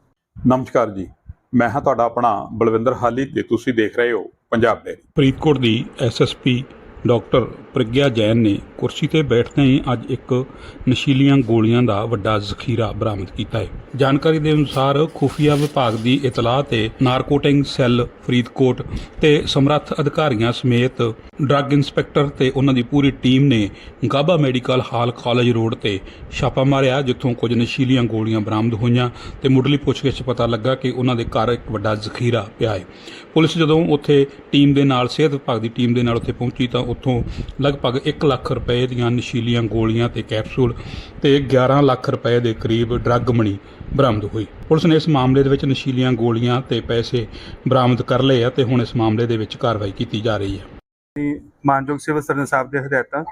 ਨਮਸਕਾਰ ਜੀ ਮੈਂ ਹਾਂ ਤੁਹਾਡਾ ਆਪਣਾ ਬਲਵਿੰਦਰ ਹਾਲੀ ਤੇ ਤੁਸੀਂ ਦੇਖ ਰਹੇ ਹੋ ਪੰਜਾਬ ਡੇਰੀ ਫਰੀਦਕੋਟ ਦੀ ਐਸਐਸਪੀ ਡਾਕਟਰ ਪ੍ਰਗਿਆ ਜੈਨ ਨੇ ਕੁਰਸੀ ਤੇ ਬੈਠਦੇ ਹੀ ਅੱਜ ਇੱਕ ਨਸ਼ੀਲੀਆਂ ਗੋਲੀਆਂ ਦਾ ਵੱਡਾ ਜ਼ਖੀਰਾ ਬਰਾਮਦ ਕੀਤਾ ਹੈ। ਜਾਣਕਾਰੀ ਦੇ ਅਨੁਸਾਰ ਖੁਫੀਆ ਵਿਭਾਗ ਦੀ ਇਤਲਾਹ ਤੇ ਨਾਰਕੋਟਿੰਗ ਸੈੱਲ ਫਰੀਦਕੋਟ ਤੇ ਸਮਰੱਥ ਅਧਿਕਾਰੀਆਂ ਸਮੇਤ ਡਰੱਗ ਇੰਸਪੈਕਟਰ ਤੇ ਉਹਨਾਂ ਦੀ ਪੂਰੀ ਟੀਮ ਨੇ Gaba medical hall college road ਤੇ ਛਾਪਾ ਮਾਰਿਆ, ਜਿੱਥੋਂ ਕੁਝ ਨਸ਼ੀਲੀਆਂ ਗੋਲੀਆਂ ਬਰਾਮਦ ਹੋਈਆਂ ਤੇ ਮੁੱਢਲੀ ਪੁੱਛਗਿੱਛ ਪਤਾ ਲੱਗਾ ਕਿ ਉਹਨਾਂ ਦੇ ਘਰ ਇੱਕ ਵੱਡਾ ਜ਼ਖੀਰਾ ਪਿਆ ਹੈ। ਪੁਲਿਸ ਜਦੋਂ ਉੱਥੇ ਟੀਮ ਦੇ ਨਾਲ, ਸਿਹਤ ਵਿਭਾਗ ਦੀ ਟੀਮ ਦੇ ਨਾਲ ਉੱਥੇ ਪਹੁੰਚੀ ਤਾਂ ਉੱਥੋਂ ਲਗਭਗ 1 ਲੱਖ ਰੁਪਏ ਦੀਆਂ ਨਸ਼ੀਲੀਆਂ ਗੋਲੀਆਂ ਤੇ ਕੈਪਸੂਲ ਤੇ 11 ਲੱਖ ਰੁਪਏ ਦੇ ਕਰੀਬ ਡਰੱਗ ਮਣੀ ਬਰਾਮਦ ਹੋਈ। ਪੁਲਿਸ ਨੇ ਇਸ ਮਾਮਲੇ ਦੇ ਵਿੱਚ ਨਸ਼ੀਲੀਆਂ ਗੋਲੀਆਂ ਤੇ ਪੈਸੇ ਬਰਾਮਦ ਕਰ ਲਏ ਆ ਤੇ ਹੁਣ ਇਸ ਮਾਮਲੇ ਦੇ ਵਿੱਚ ਕਾਰਵਾਈ ਕੀਤੀ ਜਾ ਰਹੀ ਹੈ। ਮਾਨਯੋਗ ਸਿਵਲ ਸਰਜਨ ਸਾਹਿਬ ਦੇ ਹਦਾਇਤਾਂ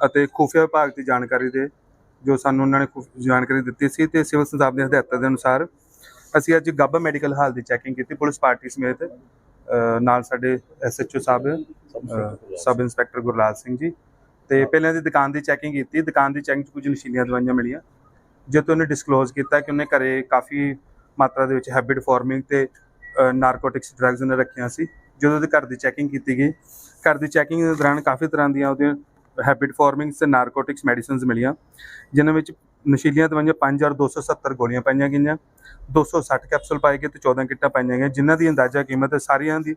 ਅਤੇ ਖੁਫੀਆ ਵਿਭਾਗ ਦੀ ਜਾਣਕਾਰੀ ਦੇ ਜੋ ਸਾਨੂੰ ਉਹਨਾਂ ਨੇ ਜਾਣਕਾਰੀ ਦਿੱਤੀ ਸੀ ਤੇ ਸਿਵਲ ਸਰਜਨ ਸਾਹਿਬ ਦੇ ਹਦਾਇਤਾਂ ਦੇ ਅਨੁਸਾਰ ਅਸੀਂ ਅੱਜ ਗੱਬਾ ਮੈਡੀਕਲ ਹਾਲ ਦੀ ਚੈਕਿੰਗ ਕੀਤੀ। ਪੁਲਿਸ ਪਾਰਟੀ ਸਮੇਤ ਨਾਲ ਸਾਡੇ ਐਸਐਚਓ ਸਾਹਿਬ ਸਬ ਇੰਸਪੈਕਟਰ ਗੁਰਲਾਲ ਸਿੰਘ ਜੀ। ਤੇ ਪਹਿਲਾਂ ਦੀ ਦੁਕਾਨ ਦੀ ਚੈਕਿੰਗ ਕੀਤੀ। ਦੁਕਾਨ ਦੀ ਚੈਕਿੰਗ 'ਚ ਕੁਝ ਨਸ਼ੀਲੀਆਂ ਦਵਾਈਆਂ ਮਿਲੀਆਂ। ਜਦੋਂ ਉਹਨੇ ਡਿਸਕਲੋਜ਼ ਕੀਤਾ ਕਿ ਉਹਨੇ ਘਰੇ ਕਾਫੀ ਮਾਤਰਾ ਦੇ ਵਿੱਚ ਹੈਬਿਟ ਫਾਰਮਿੰਗ ਤੇ ਨਾਰਕੋਟਿਕਸ ਡਰੱਗਸ ਉਹਨੇ ਰੱਖੀਆਂ ਸੀ। ਜਦੋਂ ਉਹਦੇ ਘਰ ਦੀ ਚੈਕਿੰਗ ਕੀਤੀ ਗਈ ਘਰ ਦੀ ਚੈਕਿੰਗ ਦੇ ਦੌਰਾਨ ਕਾਫੀ ਤਰ੍ਹਾਂ ਦੀਆਂ ਉਹਦੀਆਂ ਹੈਬਿਟ ਫਾਰਮਿੰਗਸ ਤੇ ਨਾਰਕੋਟਿਕਸ ਮੈਡੀਸਿਨਸ ਮਿਲੀਆਂ ਜਿਨ੍ਹਾਂ ਵਿੱਚ ਨਸ਼ੀਲੀਆਂ ਦਵਾਈਆਂ 5270 ਗੋਲੀਆਂ ਪਾਈਆਂ ਗਈਆਂ 260 ਕੈਪਸੂਲ ਪਾਏ ਗਏ ਤੇ 14 ਕਿੱਟਾਂ ਪਾਈਆਂ ਗਈਆਂ ਜਿਨ੍ਹਾਂ ਦੀ ਅੰਦਾਜ਼ਾ ਕੀਮਤ ਸਾਰੀਆਂ ਦੀ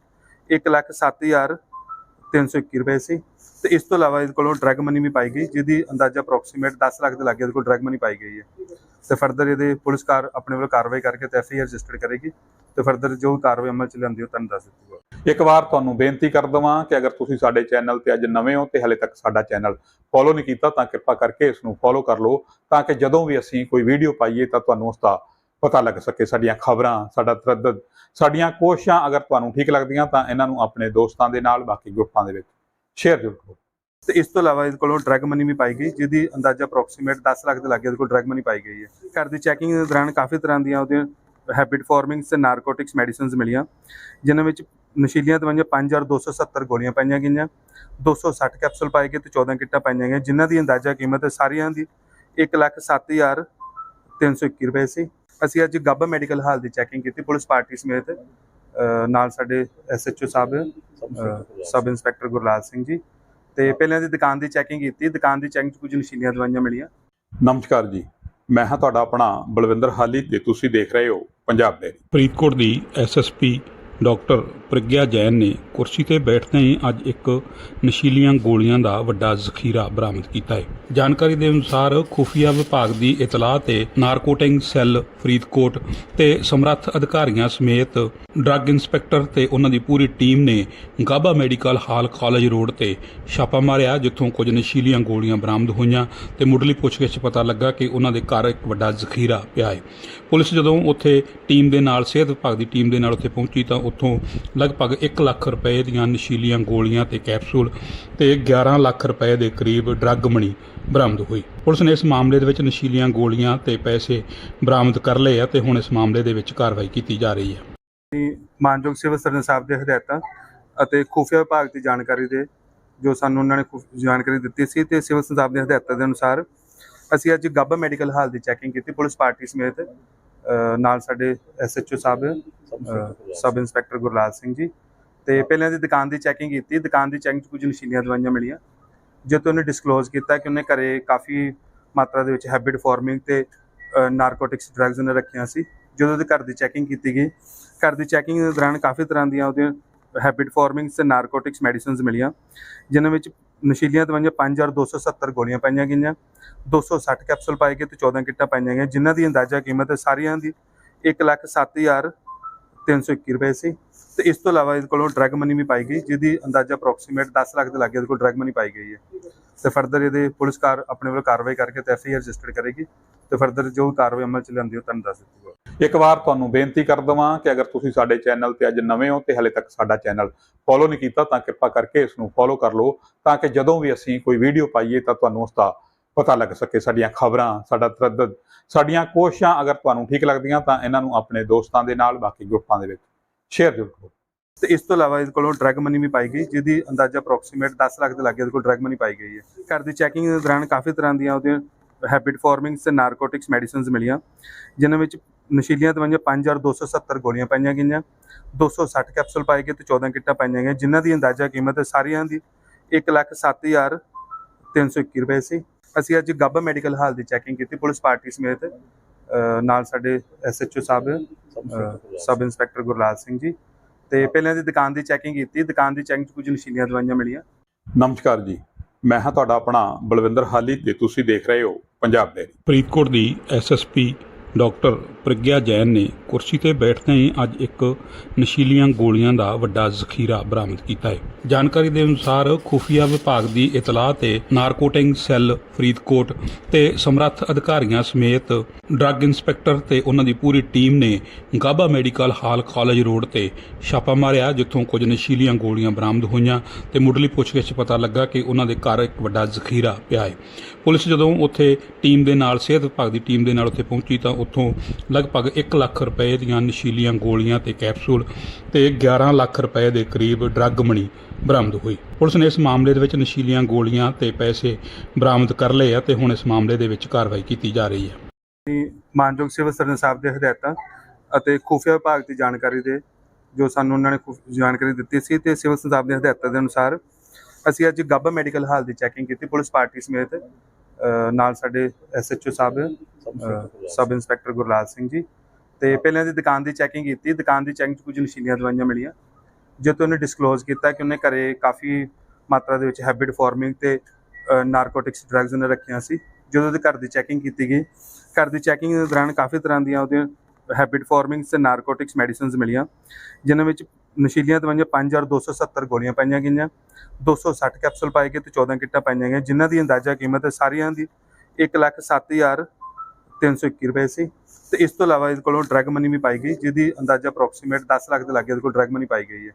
107321 ਰੁਪਏ ਸੀ। ਤੇ ਇਸ ਤੋਂ ਇਲਾਵਾ ਇਹਦੇ ਕੋਲੋਂ ਡਰੱਗ ਮਨੀ ਵੀ ਪਾਈ ਗਈ, ਜਿਹਦੀ ਅੰਦਾਜ਼ਾ ਅਪਰੋਕਸੀਮੇਟ 10 ਲੱਖ ਦੇ ਲਾਗੇ ਇਹਦੇ ਕੋਲ ਡਰੱਗ ਮਨੀ ਪਾਈ ਗਈ ਹੈ। ਤੇ ਫਰਦਰ ਇਹਦੇ ਪੁਲਿਸ ਕਾਰ, ਆਪਣੇ ਵੱਲੋਂ ਕਾਰਵਾਈ ਕਰਕੇ ਤੇ ਐਫਆਈਆਰ ਰਜਿਸਟਰ ਕਰੇਗੀ। ਤੇ ਫਰਦਰ ਜੋ ਕਾਰਵਾਈ ਅਮਲ ਚ ਲਿਆਂਦੀ ਉਹ ਤੁਹਾਨੂੰ ਦੱਸ ਦਿੱਤੀ ਇੱਕ ਵਾਰ ਤੁਹਾਨੂੰ ਬੇਨਤੀ ਕਰ ਦਵਾਂ ਕਿ ਅਗਰ ਤੁਸੀਂ ਸਾਡੇ ਚੈਨਲ ਤੇ ਅੱਜ ਨਵੇਂ ਹੋ ਤੇ ਹਲੇ ਤੱਕ ਸਾਡਾ ਚੈਨਲ ਫੋਲੋ ਨਹੀਂ ਕੀਤਾ ਤਾਂ ਕਿਰਪਾ ਕਰਕੇ ਇਸ ਨੂੰ ਫੋਲੋ ਕਰ ਲਓ, ਤਾਂ ਕਿ ਜਦੋਂ ਵੀ ਅਸੀਂ ਕੋਈ ਵੀਡੀਓ ਪਾਈਏ ਤਾਂ ਤੁਹਾਨੂੰ ਉਸ ਦਾ ਪਤਾ ਲੱਗ ਸਕੇ ਸਾਡੀਆਂ ਖਬਰਾਂ, ਸਾਡਾ ਤਰੱਦਦ ਸਾਡੀਆਂ ਕੋਸ਼ਿਸ਼ਾਂ ਅਗਰ ਤੁਹਾਨੂੰ ਠੀਕ ਲੱਗਦੀਆਂ ਤਾਂ ਇਹਨਾਂ ਨੂੰ ਆਪਣੇ ਦੋਸਤਾਂ ਦੇ ਨਾਲ, ਬਾਕੀ ਗਰੁੱਪਾਂ ਦੇ ਵਿੱਚ ਸ਼ੇਅਰ ਜ਼ਰੂਰ ਕਰੋ। ਤੇ ਇਸ ਤੋਂ ਇਲਾਵਾ ਇਹਦੇ ਕੋਲੋਂ ਡਰੱਗ ਮਨੀ ਵੀ ਪਾਈ ਗਈ, ਜਿਹਦੀ ਅੰਦਾਜ਼ਾ ਅਪਰੋਕਸੀਮੇਟ 10 ਲੱਖ ਦੇ ਲਾਗੇ ਇਹਦੇ ਕੋਲ ਡਰੱਗ ਮਨੀ ਪਾਈ ਗਈ ਹੈ। ਘਰ ਦੀ ਚੈਕਿੰਗ ਦੇ ਦੌਰਾਨ ਕਾਫੀ ਤਰ੍ਹਾਂ ਦੀਆਂ ਉਹਦੀਆਂ ਹੈਬਿਟ ਫਾਰਮਿੰਗਸ ਤੇ ਨਾਰਕੋਟਿਕਸ ਮੈਡੀਸਿਨਸ ਮਿਲੀਆਂ, ਜਿਨ੍ਹਾਂ ਵਿੱਚ ਨਸ਼ੀਲੀਆਂ ਦਵਾਈਆਂ 5270 ਗੋਲੀਆਂ ਪਾਈਆਂ ਗਈਆਂ 260 ਕੈਪਸੂਲ ਪਾਏ ਗਏ ਤੇ 14 ਕਿੱਟਾਂ ਪਾਈਆਂ ਗਈਆਂ, ਜਿਨ੍ਹਾਂ ਦੀ ਅੰਦਾਜ਼ਾ ਕੀਮਤ ਸਾਰੀਆਂ ਦੀ 107321 ਰੁਪਏ ਸੀ। ਅਸੀਂ ਅੱਜ ਗੱਬਾ ਮੈਡੀਕਲ ਹਾਲ ਦੀ ਚੈਕਿੰਗ ਕੀਤੀ ਪੁਲਿਸ ਪਾਰਟੀ ਸਮੇਤ ਨਾਲ ਸਾਡੇ ਐਸਐਚਓ ਸਾਹਿਬ ਸਬ ਇੰਸਪੈਕਟਰ ਗੁਰਲਾਲ ਸਿੰਘ ਜੀ। ਤੇ ਪਹਿਲਾਂ ਦੀ ਦੁਕਾਨ ਦੀ ਚੈਕਿੰਗ ਕੀਤੀ ਦੁਕਾਨ ਦੀ ਚੈਕਿੰਗ 'ਚ ਕੁਝ ਨਸ਼ੀਲੀਆਂ ਦਵਾਈਆਂ ਮਿਲੀਆਂ। ਨਮਸਕਾਰ ਜੀ ਮੈਂ ਹਾਂ ਤੁਹਾਡਾ ਆਪਣਾ ਬਲਵਿੰਦਰ ਹਾਲੀ ਤੇ ਤੁਸੀਂ ਦੇਖ ਰਹੇ ਹੋ ਪੰਜਾਬ ਡੇਰੀ ਫਰੀਦਕੋਟ ਦੀ ਐਸਐਸਪੀ ਡਾਕਟਰ ਪ੍ਰਗਿਆ ਜੈਨ ਨੇ ਕੁਰਸੀ ਤੇ ਬੈਠਦੇ ਹੀ ਅੱਜ ਇੱਕ ਨਸ਼ੀਲੀਆਂ ਗੋਲੀਆਂ ਦਾ ਵੱਡਾ ਜ਼ਖੀਰਾ ਬਰਾਮਦ ਕੀਤਾ ਹੈ। ਜਾਣਕਾਰੀ ਦੇ ਅਨੁਸਾਰ ਖੁਫੀਆ ਵਿਭਾਗ ਦੀ ਇਤਲਾਹ ਤੇ ਨਾਰਕੋਟਿੰਗ ਸੈੱਲ ਫਰੀਦਕੋਟ ਤੇ ਸਮਰੱਥ ਅਧਿਕਾਰੀਆਂ ਸਮੇਤ ਡਰੱਗ ਇੰਸਪੈਕਟਰ ਤੇ ਉਹਨਾਂ ਦੀ ਪੂਰੀ ਟੀਮ ਨੇ Gaba medical hall college road ਤੇ ਛਾਪਾ ਮਾਰਿਆ, ਜਿੱਥੋਂ ਕੁਝ ਨਸ਼ੀਲੀਆਂ ਗੋਲੀਆਂ ਬਰਾਮਦ ਹੋਈਆਂ ਤੇ ਮੁੱਢਲੀ ਪੁੱਛਗਿੱਛ ਪਤਾ ਲੱਗਾ ਕਿ ਉਹਨਾਂ ਦੇ ਘਰ ਇੱਕ ਵੱਡਾ ਜ਼ਖੀਰਾ ਪਿਆ ਹੈ। ਪੁਲਿਸ ਜਦੋਂ ਉੱਥੇ ਟੀਮ ਦੇ ਨਾਲ, ਸਿਹਤ ਵਿਭਾਗ ਦੀ ਟੀਮ ਦੇ ਨਾਲ ਉੱਥੇ ਪਹੁੰਚੀ ਤਾਂ ਉੱਥੋਂ ਲਗਭਗ 1 ਲੱਖ ਰੁਪਏ ਦੀਆਂ ਨਸ਼ੀਲੀਆਂ ਗੋਲੀਆਂ ਤੇ ਕੈਪਸੂਲ ਤੇ 11 ਲੱਖ ਰੁਪਏ ਦੇ ਕਰੀਬ ਡਰੱਗ ਮਣੀ ਬਰਾਮਦ ਹੋਈ। ਪੁਲਿਸ ਨੇ ਇਸ ਮਾਮਲੇ ਦੇ ਵਿੱਚ ਨਸ਼ੀਲੀਆਂ ਗੋਲੀਆਂ ਤੇ ਪੈਸੇ ਬਰਾਮਦ ਕਰ ਲਏ ਆ ਤੇ ਹੁਣ ਇਸ ਮਾਮਲੇ ਦੇ ਵਿੱਚ ਕਾਰਵਾਈ ਕੀਤੀ ਜਾ ਰਹੀ ਹੈ। ਮਾਨਯੋਗ ਸਿਵਲ ਸਰਜਨ ਸਾਹਿਬ ਦੇ ਹਦਾਇਤਾਂ ਅਤੇ ਖੁਫੀਆ ਵਿਭਾਗ ਦੀ ਜਾਣਕਾਰੀ ਦੇ ਜੋ ਸਾਨੂੰ ਉਹਨਾਂ ਨੇ ਜਾਣਕਾਰੀ ਦਿੱਤੀ ਸੀ ਤੇ ਸਿਵਲ ਸਰਜਨ ਦੇ ਹਦਾਇਤਾਂ ਦੇ ਅਨੁਸਾਰ ਅਸੀਂ ਅੱਜ ਗੱਬਾ ਮੈਡੀਕਲ ਹਾਲ ਦੀ ਚੈਕਿੰਗ ਕੀਤੀ। ਪੁਲਿਸ ਪਾਰਟੀ ਸਮੇਤ ਨਾਲ ਸਾਡੇ ਐਸਐਚਓ ਸਾਹਿਬ ਸਬ ਇੰਸਪੈਕਟਰ ਗੁਰਲਾਲ ਸਿੰਘ ਜੀ। ਤੇ ਪਹਿਲਾਂ ਦੀ ਦੁਕਾਨ ਦੀ ਚੈਕਿੰਗ ਕੀਤੀ। ਦੁਕਾਨ ਦੀ ਚੈਕਿੰਗ 'ਚ ਕੁਝ ਨਸ਼ੀਲੀਆਂ ਦਵਾਈਆਂ ਮਿਲੀਆਂ। ਜਦੋਂ ਉਹਨੇ ਡਿਸਕਲੋਜ਼ ਕੀਤਾ ਕਿ ਉਹਨੇ ਘਰੇ ਕਾਫੀ ਮਾਤਰਾ ਦੇ ਵਿੱਚ ਹੈਬਿਟ ਫਾਰਮਿੰਗ ਤੇ ਨਾਰਕੋਟਿਕਸ ਡਰੱਗਸ ਉਹਨੇ ਰੱਖੀਆਂ ਸੀ। ਜਦੋਂ ਉਹਦੇ ਘਰ ਦੀ ਚੈਕਿੰਗ ਕੀਤੀ ਗਈ, ਘਰ ਦੀ ਚੈਕਿੰਗ ਦੇ ਦੌਰਾਨ ਕਾਫੀ ਤਰ੍ਹਾਂ ਦੀਆਂ ਉਹਦੀਆਂ ਹੈਬਿਟ ਫਾਰਮਿੰਗਸ ਤੇ ਨਾਰਕੋਟਿਕਸ ਮੈਡੀਸਿਨਸ ਮਿਲੀਆਂ, ਜਿਨ੍ਹਾਂ ਵਿੱਚ ਨਸ਼ੀਲੀਆਂ ਦਵਾਈਆਂ 5270 ਗੋਲੀਆਂ ਪਾਈਆਂ ਗਈਆਂ 260 ਕੈਪਸੂਲ ਪਾਏ ਗਏ ਤੇ 14 ਕਿੱਟਾਂ ਪਾਈਆਂ ਗਈਆਂ, ਜਿਨ੍ਹਾਂ ਦੀ ਅੰਦਾਜ਼ਾ ਕੀਮਤ ਸਾਰੀਆਂ ਦੀ 107321 ਰੁਪਏ ਸੀ। ਤੇ ਇਸ ਤੋਂ ਇਲਾਵਾ ਇਹਦੇ ਕੋਲੋਂ ਡਰੱਗ ਮਨੀ ਵੀ ਪਾਈ ਗਈ, ਜਿਹਦੀ ਅੰਦਾਜ਼ਾ ਅਪਰੋਕਸੀਮੇਟ 10 ਲੱਖ ਦੇ ਲਾਗੇ ਇਹਦੇ ਕੋਲ ਡਰੱਗ ਮਨੀ ਪਾਈ ਗਈ ਹੈ। ਤੇ ਫਰਦਰ ਇਹਦੇ ਪੁਲਿਸ ਕਾਰ, ਆਪਣੇ ਵੱਲੋਂ ਕਾਰਵਾਈ ਕਰਕੇ ਤੇ ਐਫਆਈਆਰ ਰਜਿਸਟਰ ਕਰੇਗੀ ਤੇ ਫਰਦਰ ਜੋ ਕਾਰਵਾਈ ਅਮਲ ਚ ਲੈਂਦੀ ਉਹ ਤੁਹਾਨੂੰ ਦੱਸ ਦਿੱਤੀ ਜਾਵੇਗੀ ਇੱਕ ਵਾਰ ਤੁਹਾਨੂੰ ਬੇਨਤੀ ਕਰ ਦਵਾਂ ਕਿ ਅਗਰ ਤੁਸੀਂ ਸਾਡੇ ਚੈਨਲ ਤੇ ਅੱਜ ਨਵੇਂ ਹੋ ਤੇ ਹਲੇ ਤੱਕ ਸਾਡਾ ਚੈਨਲ ਫੋਲੋ ਨਹੀਂ ਕੀਤਾ ਤਾਂ ਕਿਰਪਾ ਕਰਕੇ ਇਸ ਨੂੰ ਫੋਲੋ ਕਰ ਲਓ ਤਾਂ ਕਿ ਜਦੋਂ ਵੀ ਅਸੀਂ ਕੋਈ ਵੀਡੀਓ ਪਾਈਏ ਤਾਂ ਤੁਹਾਨੂੰ ਉਸ ਦਾ ਪਤਾ ਲੱਗ ਸਕੇ, ਸਾਡੀਆਂ ਖਬਰਾਂ, ਸਾਡਾ ਤਰੱਦਦ, ਸਾਡੀਆਂ ਕੋਸ਼ਿਸ਼ਾਂ ਅਗਰ ਤੁਹਾਨੂੰ ਠੀਕ ਲੱਗਦੀਆਂ ਤਾਂ ਇਹਨਾਂ ਨੂੰ ਆਪਣੇ ਦੋਸਤਾਂ ਦੇ ਨਾਲ, ਬਾਕੀ ਗਰੁੱਪਾਂ ਦੇ ਵਿੱਚ ਸ਼ੇਅਰ ਜ਼ਰੂਰ ਕਰੋ। ਤੇ ਇਸ ਤੋਂ ਇਲਾਵਾ ਇਹਦੇ ਕੋਲੋਂ ਡਰੱਗ ਮਨੀ ਵੀ ਪਾਈ ਗਈ, ਜਿਹਦੀ ਅੰਦਾਜ਼ਾ ਅਪਰੋਕਸੀਮੇਟ 10 ਲੱਖ ਦੇ ਲਾਗੇ ਇਹਦੇ ਕੋਲ ਡਰੱਗ ਮਨੀ ਪਾਈ ਗਈ ਹੈ। ਘਰ ਦੀ ਚੈਕਿੰਗ ਦੇ ਦੌਰਾਨ ਕਾਫੀ ਤਰ੍ਹਾਂ ਦੀਆਂ ਉਹਦੀਆਂ ਹੈਬਿਟ ਫਾਰਮਿੰਗਸ ਤੇ ਨਾਰਕੋਟਿਕਸ ਮੈਡੀਸਿਨਸ ਮਿਲੀਆਂ, ਜਿਨ੍ਹਾਂ ਵਿੱਚ ਨਸ਼ੀਲੀਆਂ ਦਵਾਈਆਂ 5270 ਗੋਲੀਆਂ ਪਾਈਆਂ ਗਈਆਂ 260 ਕੈਪਸੂਲ ਪਾਏ ਗਏ ਤੇ 14 ਕਿੱਟਾਂ ਪਾਈਆਂ ਗਈਆਂ, ਜਿਨ੍ਹਾਂ ਦੀ ਅੰਦਾਜ਼ਾ ਕੀਮਤ ਸਾਰੀਆਂ ਦੀ 107321 ਰੁਪਏ ਸੀ। ਅਸੀਂ ਅੱਜ ਗੱਬਾ ਮੈਡੀਕਲ ਹਾਲ ਦੀ ਚੈਕਿੰਗ ਕੀਤੀ, ਪੁਲਿਸ ਪਾਰਟੀ ਸਮੇਤ ਨਾਲ ਸਾਡੇ ਐਸਐਚਓ ਸਾਹਿਬ ਸਬ ਇੰਸਪੈਕਟਰ ਗੁਰਲਾਲ ਸਿੰਘ ਜੀ ਤੇ ਪਹਿਲਾਂ ਦੀ ਦੁਕਾਨ ਦੀ ਚੈਕਿੰਗ ਕੀਤੀ ਦੁਕਾਨ ਦੀ ਚੈਕਿੰਗ 'ਚ ਕੁਝ ਨਸ਼ੀਲੀਆਂ ਦਵਾਈਆਂ ਮਿਲੀਆਂ। ਨਮਸਕਾਰ ਜੀ ਮੈਂ ਹਾਂ ਤੁਹਾਡਾ ਆਪਣਾ ਬਲਵਿੰਦਰ ਹਾਲੀ ਤੇ ਤੁਸੀਂ ਦੇਖ ਰਹੇ ਹੋ ਪੰਜਾਬ ਡੇਰੀ ਫਰੀਦਕੋਟ ਦੀ ਐਸਐਸਪੀ ਡਾਕਟਰ ਪ੍ਰਗਿਆ ਜੈਨ ਨੇ ਕੁਰਸੀ ਤੇ ਬੈਠਦੇ ਹੀ ਅੱਜ ਇੱਕ ਨਸ਼ੀਲੀਆਂ ਗੋਲੀਆਂ ਦਾ ਵੱਡਾ ਜ਼ਖੀਰਾ ਬਰਾਮਦ ਕੀਤਾ ਹੈ। ਜਾਣਕਾਰੀ ਦੇ ਅਨੁਸਾਰ ਖੁਫੀਆ ਵਿਭਾਗ ਦੀ ਇਤਲਾਹ ਤੇ ਨਾਰਕੋਟਿੰਗ ਸੈੱਲ ਫਰੀਦਕੋਟ ਤੇ ਸਮਰੱਥ ਅਧਿਕਾਰੀਆਂ ਸਮੇਤ ਡਰੱਗ ਇੰਸਪੈਕਟਰ ਤੇ ਉਹਨਾਂ ਦੀ ਪੂਰੀ ਟੀਮ ਨੇ Gaba medical hall college road ਤੇ ਛਾਪਾ ਮਾਰਿਆ, ਜਿੱਥੋਂ ਕੁਝ ਨਸ਼ੀਲੀਆਂ ਗੋਲੀਆਂ ਬਰਾਮਦ ਹੋਈਆਂ ਤੇ ਮੁੱਢਲੀ ਪੁੱਛਗਿੱਛ ਪਤਾ ਲੱਗਾ ਕਿ ਉਹਨਾਂ ਦੇ ਘਰ ਇੱਕ ਵੱਡਾ ਜ਼ਖੀਰਾ ਪਿਆ ਹੈ। ਪੁਲਿਸ ਜਦੋਂ ਉੱਥੇ ਟੀਮ ਦੇ ਨਾਲ, ਸਿਹਤ ਵਿਭਾਗ ਦੀ ਟੀਮ ਦੇ ਨਾਲ ਉੱਥੇ ਪਹੁੰਚੀ ਤਾਂ ਉੱਥੋਂ ਲਗਭਗ 1 ਲੱਖ ਰੁਪਏ ਦੀਆਂ ਨਸ਼ੀਲੀਆਂ ਗੋਲੀਆਂ ਤੇ ਕੈਪਸੂਲ ਤੇ 11 ਲੱਖ ਰੁਪਏ ਦੇ ਕਰੀਬ ਡਰੱਗ ਮਣੀ ਬਰਾਮਦ ਹੋਈ। ਪੁਲਿਸ ਨੇ ਇਸ ਮਾਮਲੇ ਦੇ ਵਿੱਚ ਨਸ਼ੀਲੀਆਂ ਗੋਲੀਆਂ ਤੇ ਪੈਸੇ ਬਰਾਮਦ ਕਰ ਲਏ ਆ ਤੇ ਹੁਣ ਇਸ ਮਾਮਲੇ ਦੇ ਵਿੱਚ ਕਾਰਵਾਈ ਕੀਤੀ ਜਾ ਰਹੀ ਹੈ। ਮਾਨਯੋਗ ਸਿਵਲ ਸਰਜਨ ਸਾਹਿਬ ਦੇ ਹਦਾਇਤਾਂ ਅਤੇ ਖੁਫੀਆ ਵਿਭਾਗ ਦੀ ਜਾਣਕਾਰੀ ਦੇ ਜੋ ਸਾਨੂੰ ਉਹਨਾਂ ਨੇ ਜਾਣਕਾਰੀ ਦਿੱਤੀ ਸੀ ਤੇ ਸਿਵਲ ਸਰਜਨ ਸਾਹਿਬ ਦੇ ਹਦਾਇਤਾਂ ਦੇ ਅਨੁਸਾਰ ਅਸੀਂ ਅੱਜ ਗੱਬਾ ਮੈਡੀਕਲ ਹਾਲ ਦੀ ਚੈਕਿੰਗ ਕੀਤੀ। ਪੁਲਿਸ ਪਾਰਟੀ ਸਮੇਤ ਨਾਲ ਸਾਡੇ ਐਸਐਚਓ ਸਾਹਿਬ ਸਬ ਇੰਸਪੈਕਟਰ ਗੁਰਲਾਲ ਸਿੰਘ ਜੀ। ਤੇ ਪਹਿਲਾਂ ਦੀ ਦੁਕਾਨ ਦੀ ਚੈਕਿੰਗ ਕੀਤੀ ਦੁਕਾਨ ਦੀ ਚੈਕਿੰਗ 'ਚ ਕੁਝ ਨਸ਼ੀਲੀਆਂ ਦਵਾਈਆਂ ਮਿਲੀਆਂ। ਜਿੱਥੇ ਉਹਨੇ ਡਿਸਕਲੋਜ਼ ਕੀਤਾ ਕਿ ਉਹਨੇ ਘਰੇ ਕਾਫੀ ਮਾਤਰਾ ਦੇ ਵਿੱਚ ਹੈਬਿਟ ਫਾਰਮਿੰਗ ਤੇ ਨਾਰਕੋਟਿਕਸ ਡਰੱਗਸ ਉਹਨੇ ਰੱਖੀਆਂ ਸੀ। ਜਦੋਂ ਉਹਦੇ ਘਰ ਦੀ ਚੈਕਿੰਗ ਕੀਤੀ ਗਈ ਘਰ ਦੀ ਚੈਕਿੰਗ ਦੇ ਦੌਰਾਨ ਕਾਫੀ ਤਰ੍ਹਾਂ ਦੀਆਂ ਉਹਦੀਆਂ ਹੈਬਿਟ ਫਾਰਮਿੰਗਸ ਤੇ ਨਾਰਕੋਟਿਕਸ ਮੈਡੀਸਿਨਸ ਮਿਲੀਆਂ ਜਿਨ੍ਹਾਂ ਵਿੱਚ ਨਸ਼ੀਲੀਆਂ ਦਵਾਈਆਂ 5270 ਗੋਲੀਆਂ ਪਾਈਆਂ ਗਈਆਂ 260 ਕੈਪਸੂਲ ਪਾਏ ਗਏ ਤੇ 14 ਕਿੱਟਾਂ ਪਾਈਆਂ ਗਈਆਂ, ਜਿਨ੍ਹਾਂ ਦੀ ਅੰਦਾਜ਼ਾ ਕੀਮਤ ਸਾਰੀਆਂ ਦੀ 107321 ਰੁਪਏ ਸੀ ਤੇ ਇਸ ਤੋਂ ਇਲਾਵਾ ਇਹਦੇ ਕੋਲੋਂ ਡਰੱਗ ਮਨੀ ਵੀ ਪਾਈ ਗਈ, ਜਿਹਦੀ ਅੰਦਾਜ਼ਾ ਅਪਰੋਕਸੀਮੇਟ 10 ਲੱਖ ਦੇ ਲਾਗੇ ਇਹਦੇ ਕੋਲ ਡਰੱਗ ਮਨੀ ਪਾਈ ਗਈ ਹੈ।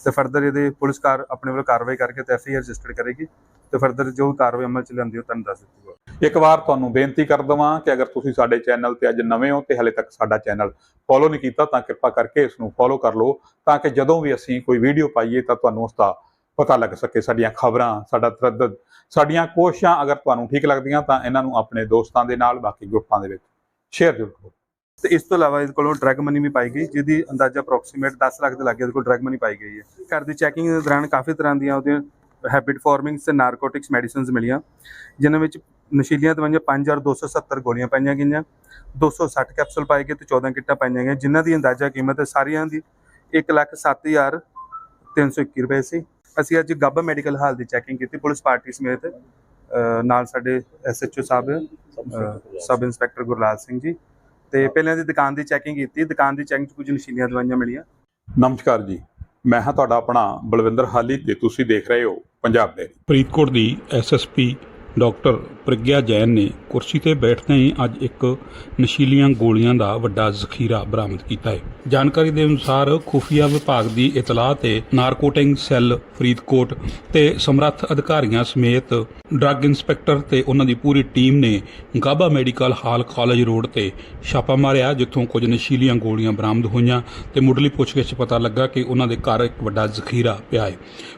ਤੇ ਫਰਦਰ ਇਹਦੇ ਪੁਲਿਸ ਕਾਰ, ਆਪਣੇ ਵੱਲੋਂ ਕਾਰਵਾਈ ਕਰਕੇ ਤੇ ਐਫਆਈਆਰ ਰਜਿਸਟਰ ਕਰੇਗੀ ਤੇ ਫਰਦਰ ਜੋ ਕਾਰਵਾਈ ਅਮਲ ਚ ਲਿਆਂਦੀ ਉਹ ਤੁਹਾਨੂੰ ਦੱਸ ਦਿੱਤੀ ਇੱਕ ਵਾਰ ਤੁਹਾਨੂੰ ਬੇਨਤੀ ਕਰ ਦਵਾਂ ਕਿ ਅਗਰ ਤੁਸੀਂ ਸਾਡੇ ਚੈਨਲ ਤੇ ਅੱਜ ਨਵੇਂ ਹੋ ਤੇ ਹਲੇ ਤੱਕ ਸਾਡਾ ਚੈਨਲ ਫੋਲੋ ਨਹੀਂ ਕੀਤਾ, ਤਾਂ ਕਿਰਪਾ ਕਰਕੇ ਇਸ ਨੂੰ ਫੋਲੋ ਕਰ ਲਓ, ਤਾਂ ਕਿ ਜਦੋਂ ਵੀ ਅਸੀਂ ਕੋਈ ਵੀਡੀਓ ਪਾਈਏ ਤਾਂ ਤੁਹਾਨੂੰ ਉਸ ਦਾ ਪਤਾ ਲੱਗ ਸਕੇ ਸਾਡੀਆਂ ਖਬਰਾਂ, ਸਾਡਾ ਤਰੱਦਦ ਸਾਡੀਆਂ ਕੋਸ਼ਿਸ਼ਾਂ ਅਗਰ ਤੁਹਾਨੂੰ ਠੀਕ ਲੱਗਦੀਆਂ ਤਾਂ ਇਹਨਾਂ ਨੂੰ ਆਪਣੇ ਦੋਸਤਾਂ ਦੇ ਨਾਲ, ਬਾਕੀ ਗਰੁੱਪਾਂ ਦੇ ਵਿੱਚ ਸ਼ੇਅਰ ਜ਼ਰੂਰ ਕਰੋ। ਤੇ ਇਸ ਤੋਂ ਇਲਾਵਾ ਇਹਦੇ ਕੋਲੋਂ ਡਰੱਗ ਮਨੀ ਵੀ ਪਾਈ ਗਈ, ਜਿਹਦੀ ਅੰਦਾਜ਼ਾ ਅਪਰੋਕਸੀਮੇਟ 10 ਲੱਖ ਦੇ ਲਾਗੇ ਇਹਦੇ ਕੋਲ ਡਰੱਗ ਮਨੀ ਪਾਈ ਗਈ ਹੈ। ਘਰ ਦੀ ਚੈਕਿੰਗ ਦੇ ਦੌਰਾਨ ਕਾਫੀ ਤਰ੍ਹਾਂ ਦੀਆਂ ਉਹਦੀਆਂ ਹੈਬਿਟ ਫਾਰਮਿੰਗਸ ਤੇ ਨਾਰਕੋਟਿਕਸ ਮੈਡੀਸਿਨਸ ਮਿਲੀਆਂ, ਜਿਨ੍ਹਾਂ ਵਿੱਚ ਨਸ਼ੀਲੀਆਂ ਦਵਾਈਆਂ 5270 ਗੋਲੀਆਂ ਪਾਈਆਂ ਗਈਆਂ। 260 ਕੈਪਸੂਲ ਪਾਏ ਗਏ ਤੇ 14 ਕਿੱਟਾਂ ਪਾਈਆਂ ਗਈਆਂ ਜਿਨ੍ਹਾਂ ਦੀ ਅੰਦਾਜ਼ਾ ਕੀਮਤ ਸਾਰੀਆਂ ਦੀ 107321 ਰੁਪਏ ਸੀ। ਅਸੀਂ ਅੱਜ ਗੱਬਾ ਮੈਡੀਕਲ ਹਾਲ ਦੀ ਚੈਕਿੰਗ ਕੀਤੀ ਪੁਲਿਸ ਪਾਰਟੀ ਸਮੇਤ ਨਾਲ ਸਾਡੇ ਐਸਐਚਓ ਸਾਹਿਬ ਸਬ ਇੰਸਪੈਕਟਰ ਗੁਰਲਾਲ ਸਿੰਘ ਜੀ। ਤੇ ਪਹਿਲਾਂ ਦੀ ਦੁਕਾਨ ਦੀ ਚੈਕਿੰਗ ਕੀਤੀ ਦੁਕਾਨ ਦੀ ਚੈਕਿੰਗ 'ਚ ਕੁਝ ਨਸ਼ੀਲੀਆਂ ਦਵਾਈਆਂ ਮਿਲੀਆਂ। ਨਮਸਕਾਰ ਜੀ ਮੈਂ ਹਾਂ ਤੁਹਾਡਾ ਆਪਣਾ ਬਲਵਿੰਦਰ ਹਾਲੀ ਤੇ ਤੁਸੀਂ ਦੇਖ ਰਹੇ ਹੋ ਪੰਜਾਬ ਡੇਰੀ ਫਰੀਦਕੋਟ ਦੀ ਐਸਐਸਪੀ ਡਾਕਟਰ ਪ੍ਰਗਿਆ ਜੈਨ ਨੇ ਕੁਰਸੀ ਤੇ ਬੈਠਦਿਆਂ ਹੀ ਅੱਜ ਇੱਕ ਨਸ਼ੀਲੀਆਂ ਗੋਲੀਆਂ ਦਾ ਵੱਡਾ ਜ਼ਖੀਰਾ ਬਰਾਮਦ ਕੀਤਾ ਹੈ। ਜਾਣਕਾਰੀ ਦੇ ਅਨੁਸਾਰ ਖੁਫੀਆ ਵਿਭਾਗ ਦੀ ਇਤਲਾਹ ਤੇ ਨਾਰਕੋਟਿੰਗ ਸੈੱਲ ਫਰੀਦਕੋਟ ਤੇ ਸਮਰੱਥ ਅਧਿਕਾਰੀਆਂ ਸਮੇਤ ਡਰੱਗ ਇੰਸਪੈਕਟਰ ਤੇ ਉਹਨਾਂ ਦੀ ਪੂਰੀ ਟੀਮ ਨੇ Gaba medical hall college road ਤੇ ਛਾਪਾ ਮਾਰਿਆ, ਜਿੱਥੋਂ ਕੁਝ ਨਸ਼ੀਲੀਆਂ ਗੋਲੀਆਂ ਬਰਾਮਦ ਹੋਈਆਂ ਤੇ ਮੁੱਢਲੀ ਪੁੱਛਗਿੱਛ ਪਤਾ ਲੱਗਾ ਕਿ ਉਹਨਾਂ ਦੇ ਘਰ ਇੱਕ ਵੱਡਾ ਜ਼ਖੀਰਾ ਪਿਆ ਹੈ।